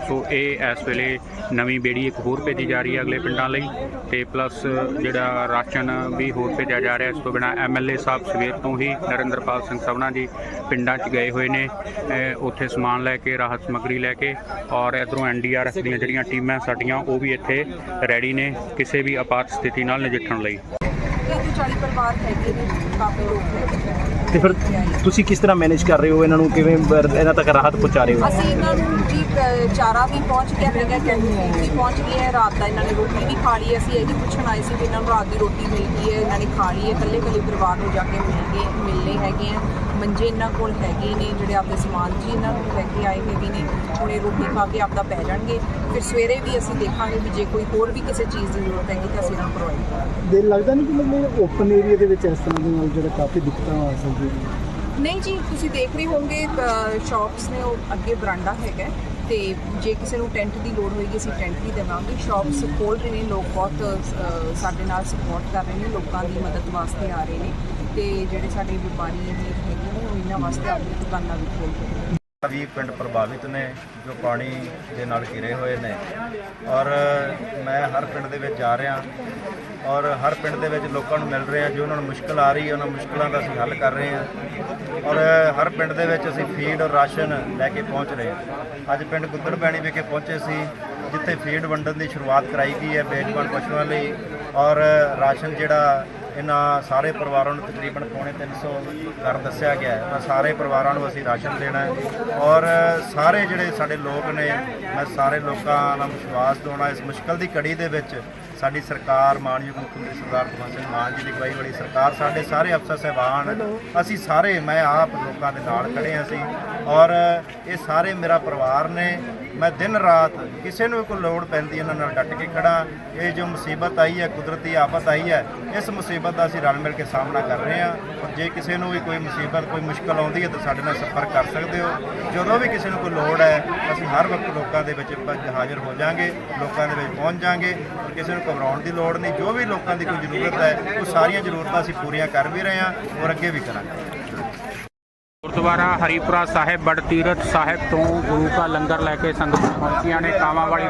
ਸੋ ਇਹ ਇਸ ਵੇਲੇ ਨਵੀਂ ਬੇੜੀ ਇੱਕ ਹੋਰ ਭੇਜੀ ਜਾ ਰਹੀ ਹੈ ਅਗਲੇ ਪਿੰਡਾਂ ਲਈ ਤੇ ਪਲੱਸ ਜਿਹੜਾ ਰਾਸ਼ਨ ਵੀ ਹੋਰ ਭੇਜਿਆ ਜਾ ਰਿਹਾ, ਇਸ ਤੋਂ ਬਿਨਾ ਐਮਐਲਏ ਸਾਹਿਬ ਸਵੇਰ ਤੋਂ ਹੀ ਨਰਿੰਦਰਪਾਲ ਸਿੰਘ ਸਵਨਾ ਜੀ ਪਿੰਡਾਂ 'ਚ ਗਏ ਹੋਏ ਨੇ ਉੱਥੇ ਸਮਾਨ ਲੈ ਕੇ, ਰਾਹਤ ਸਮੱਗਰੀ ਲੈ ਕੇ ਔਰ ਇਧਰੋਂ ਐਨਡੀਆਰਐਫ ਦੀਆਂ ਜਿਹੜੀਆਂ ਟੀਮਾਂ ਸਾਡੀਆਂ, ਉਹ ਵੀ ਇੱਥੇ ਰੈਡੀ ਨੇ ਕਿਸੇ ਵੀ ਆਪਾਤ ਸਥਿਤੀ ਨਾਲ ਨਜਿੱਠਣ ਲਈ। ਇਹ ਜੋ 40 ਪਰਿਵਾਰ ਹੈਗੇ ਨੇ ਕਾਫੀ ਲੋਕ ਹੈਗੇ ਤੇ ਫਿਰ ਤੁਸੀਂ ਕਿਸ ਤਰ੍ਹਾਂ ਮੈਨੇਜ ਕਰ ਰਹੇ ਹੋ? ਇਹਨਾਂ ਨੂੰ ਕਿਵੇਂ ਬ- ਇਹਨਾਂ ਤੱਕ ਰਾਹਤ ਪਹੁੰਚਾ ਰਹੇ ਹੋ? ਅਸੀਂ ਇਹਨਾਂ ਨੂੰ ਜੀ ਅ, ਚਾਰਾ ਵੀ ਪਹੁੰਚ ਗਿਆ ਹੈਗਾ ਕੈਂਟੀਨ ਵੀ ਪਹੁੰਚ ਗਈ ਹੈ ਰਾਤ ਦਾ ਇਹਨਾਂ ਨੇ ਰੋਟੀ ਵੀ ਖਾ ਲਈ ਹੈ। ਅਸੀਂ ਇਹ ਵੀ ਪੁੱਛਣ ਆਏ ਸੀ ਵੀ ਇਹਨਾਂ ਨੂੰ ਰਾਤ ਦੀ ਰੋਟੀ ਮਿਲ ਗਈ ਹੈ ਇਹਨਾਂ ਨੇ ਖਾ ਲਈ ਹੈ ਇਕੱਲੇ ਇਕੱਲੇ ਪਰਿਵਾਰ ਨੂੰ ਜਾ ਕੇ ਮਿਲ ਗਏ ਮਿਲਨੇ ਹੈਗੇ ਆ। ਮੰਜੇ ਇਹਨਾਂ ਕੋਲ ਹੈਗੇ ਨੇ ਜਿਹੜੇ ਆਪਦੇ ਸਮਾਨ ਜੀ ਇਹਨਾਂ ਨੂੰ ਲੈ ਕੇ ਆਏ ਹੈਗੇ ਨੇ ਹੁਣ ਰੋਟੀ ਖਾ ਕੇ ਆਪਦਾ ਪੈ ਜਾਣਗੇ। ਫਿਰ ਸਵੇਰੇ ਵੀ ਅਸੀਂ ਦੇਖਾਂਗੇ ਵੀ ਜੇ ਕੋਈ ਹੋਰ ਵੀ ਕਿਸੇ ਚੀਜ਼ ਦੀ ਜ਼ਰੂਰਤ ਹੈਗੀ ਤਾਂ ਅਸੀਂ ਇਹਨਾਂ ਨੂੰ ਪ੍ਰੋਵਾਈਡ ਕਰਾਂਗੇ ਦਿਲ ਲੱਗਦਾ ਨਹੀਂ ਕਿ ਮਤਲਬ ਓਪਨ ਏਰੀਆ ਦੇ ਵਿੱਚ ਇਸ ਤਰ੍ਹਾਂ ਦੇ ਨਾਲ ਜਿਹੜਾ ਕਾਫੀ ਦਿੱਕਤਾਂ ਆ ਸਕਦੀਆਂ ਨਹੀਂ ਜੀ ਤੁਸੀਂ ਦੇਖ ਰਹੇ ਹੋਵੋਗੇ ਸ਼ਾਪਸ ਨੇ ਉਹ ਅੱਗੇ ਬਰਾਂਡਾ ਹੈਗਾ ਤੇ ਜੇ ਕਿਸੇ ਨੂੰ ਟੈਂਟ ਦੀ ਲੋੜ ਹੋਏਗੀ ਅਸੀਂ ਟੈਂਟ ਵੀ ਦੇਵਾਂਗੇ। ਸ਼ਾਪਸ ਖੋਲ ਰਹੇ ਨੇ ਲੋਕ ਬਹੁਤ ਸਾਡੇ ਨਾਲ ਸਪੋਰਟ ਕਰ ਰਹੇ ਨੇ ਲੋਕਾਂ ਦੀ ਮਦਦ ਵਾਸਤੇ ਆ ਰਹੇ ਨੇ ਤੇ ਜਿਹੜੇ ਸਾਡੇ ਵਪਾਰੀ ਹੈਗੇ ਨੇ ਉਹ ਵਾਸਤੇ ਆਪਣੀ ਦੁਕਾਨਾਂ ਵੀ ਖੋਲ ਵੀ ਪਿੰਡ ਪ੍ਰਭਾਵਿਤ ਨੇ, ਜੋ ਪਾਣੀ ਦੇ ਨਾਲ ਘਿਰੇ ਹੋਏ ਨੇ। ਔਰ ਮੈਂ ਹਰ ਪਿੰਡ ਦੇ ਵਿੱਚ ਜਾ ਰਿਹਾ ਔਰ ਹਰ ਪਿੰਡ ਦੇ ਵਿੱਚ ਲੋਕਾਂ ਨੂੰ ਮਿਲ ਰਿਹਾ, ਜੋ ਉਹਨਾਂ ਨੂੰ ਮੁਸ਼ਕਲ ਆ ਰਹੀ ਹੈ, ਉਹਨਾਂ ਮੁਸ਼ਕਲਾਂ ਦਾ ਅਸੀਂ ਹੱਲ ਕਰ ਰਹੇ ਹਾਂ। ਔਰ ਹਰ ਪਿੰਡ ਦੇ ਵਿੱਚ ਅਸੀਂ ਫੀਡ ਔਰ ਰਾਸ਼ਨ ਲੈ ਕੇ ਪਹੁੰਚ ਰਹੇ ਹਾਂ। ਅੱਜ ਪਿੰਡ ਗੁੱਦੜ ਪੈਣੀ ਵਿਖੇ ਪਹੁੰਚੇ ਸੀ, ਜਿੱਥੇ ਫੀਡ ਵੰਡਣ ਦੀ ਸ਼ੁਰੂਆਤ ਕਰਾਈ ਗਈ ਹੈ ਬੇਜਮਾਨ ਪਸ਼ੂਆਂ ਲਈ। ਔਰ ਰਾਸ਼ਨ ਜਿਹੜਾ ਇਹਨਾਂ ਸਾਰੇ ਪਰਿਵਾਰਾਂ ਨੂੰ ਤਕਰੀਬਨ ਪੌਣੇ 300 ਘਰ ਦੱਸਿਆ ਗਿਆ ਹੈ। ਤਾਂ ਸਾਰੇ ਪਰਿਵਾਰਾਂ ਨੂੰ ਅਸੀਂ ਰਾਸ਼ਨ ਦੇਣਾ ਹੈ ਔਰ ਸਾਰੇ ਜਿਹੜੇ ਸਾਡੇ ਲੋਕ ਨੇ, ਮੈਂ ਸਾਰੇ ਲੋਕਾਂ ਨਾਲ ਵਿਸ਼ਵਾਸ ਦਿਵਾਉਣਾ, ਇਸ ਮੁਸ਼ਕਲ ਦੀ ਘੜੀ ਦੇ ਵਿੱਚ ਸਾਡੀ ਸਰਕਾਰ ਮਾਨਯੋਗ ਮੁੱਖ ਮੰਤਰੀ ਸਰਦਾਰ ਭਗਵੰਤ ਸਿੰਘ ਮਾਨ ਜੀ ਦੀ ਅਗਵਾਈ ਵਾਲੀ ਸਰਕਾਰ, ਸਾਡੇ ਸਾਰੇ ਅਫਸਰ ਸਹਿਬਾਨ, ਅਸੀਂ ਸਾਰੇ, ਮੈਂ ਆਪ ਲੋਕਾਂ ਦੇ ਨਾਲ ਖੜੇ ਹਾਂ ਅਸੀਂ ਔਰ ਇਹ ਸਾਰੇ ਮੇਰਾ ਪਰਿਵਾਰ ਨੇ, ਮੈਂ ਦਿਨ ਰਾਤ ਕਿਸੇ ਨੂੰ ਵੀ ਕੋਈ ਲੋੜ ਪੈਂਦੀ ਇਹਨਾਂ ਨਾਲ ਡਟ ਕੇ ਖੜਾ ਇਹ ਜੋ ਮੁਸੀਬਤ ਆਈ ਹੈ, ਕੁਦਰਤੀ ਆਫਤ ਆਈ ਹੈ, ਇਸ ਮੁਸੀਬਤ ਦਾ ਅਸੀਂ ਰਲ ਮਿਲ ਕੇ ਸਾਹਮਣਾ ਕਰ ਰਹੇ ਹਾਂ। ਔਰ ਜੇ ਕਿਸੇ ਨੂੰ ਵੀ ਕੋਈ ਮੁਸੀਬਤ, ਕੋਈ ਮੁਸ਼ਕਲ ਆਉਂਦੀ ਹੈ ਤਾਂ ਸਾਡੇ ਨਾਲ ਸੰਪਰਕ ਕਰ ਸਕਦੇ ਹੋ। ਜਦੋਂ ਵੀ ਕਿਸੇ ਨੂੰ ਕੋਈ ਲੋੜ ਹੈ, ਅਸੀਂ ਹਰ ਵਕਤ ਲੋਕਾਂ ਦੇ ਵਿੱਚ ਹਾਜ਼ਰ ਹੋ ਜਾਾਂਗੇ ਲੋਕਾਂ ਦੇ ਵਿੱਚ ਪਹੁੰਚ ਜਾਾਂਗੇ ਔਰ ਕਿਸੇ ਨੂੰ ਘਬਰਾਉਣ ਦੀ ਲੋੜ ਨਹੀਂ, ਜੋ ਵੀ ਲੋਕਾਂ ਦੀ ਕੋਈ ਜ਼ਰੂਰਤ ਹੈ, ਉਹ ਸਾਰੀਆਂ ਜ਼ਰੂਰਤਾਂ ਅਸੀਂ ਪੂਰੀਆਂ ਕਰ ਵੀ ਰਹੇ ਹਾਂ ਔਰ ਅੱਗੇ ਵੀ ਕਰਾਂਗੇ। ਗੁਰਦੁਆਰਾ ਹਰੀਪੁਰਾ ਸਾਹਿਬ, ਬੜਤੀਰਥ ਸਾਹਿਬ ਤੋਂ ਗੁਰੂ ਦਾ ਲੰਗਰ ਲੈ ਕੇ ਸੰਗਤਾਂ ਪਹੁੰਚੀਆਂ ਨੇ ਕਾਵਾਂ ਵਾਲੀ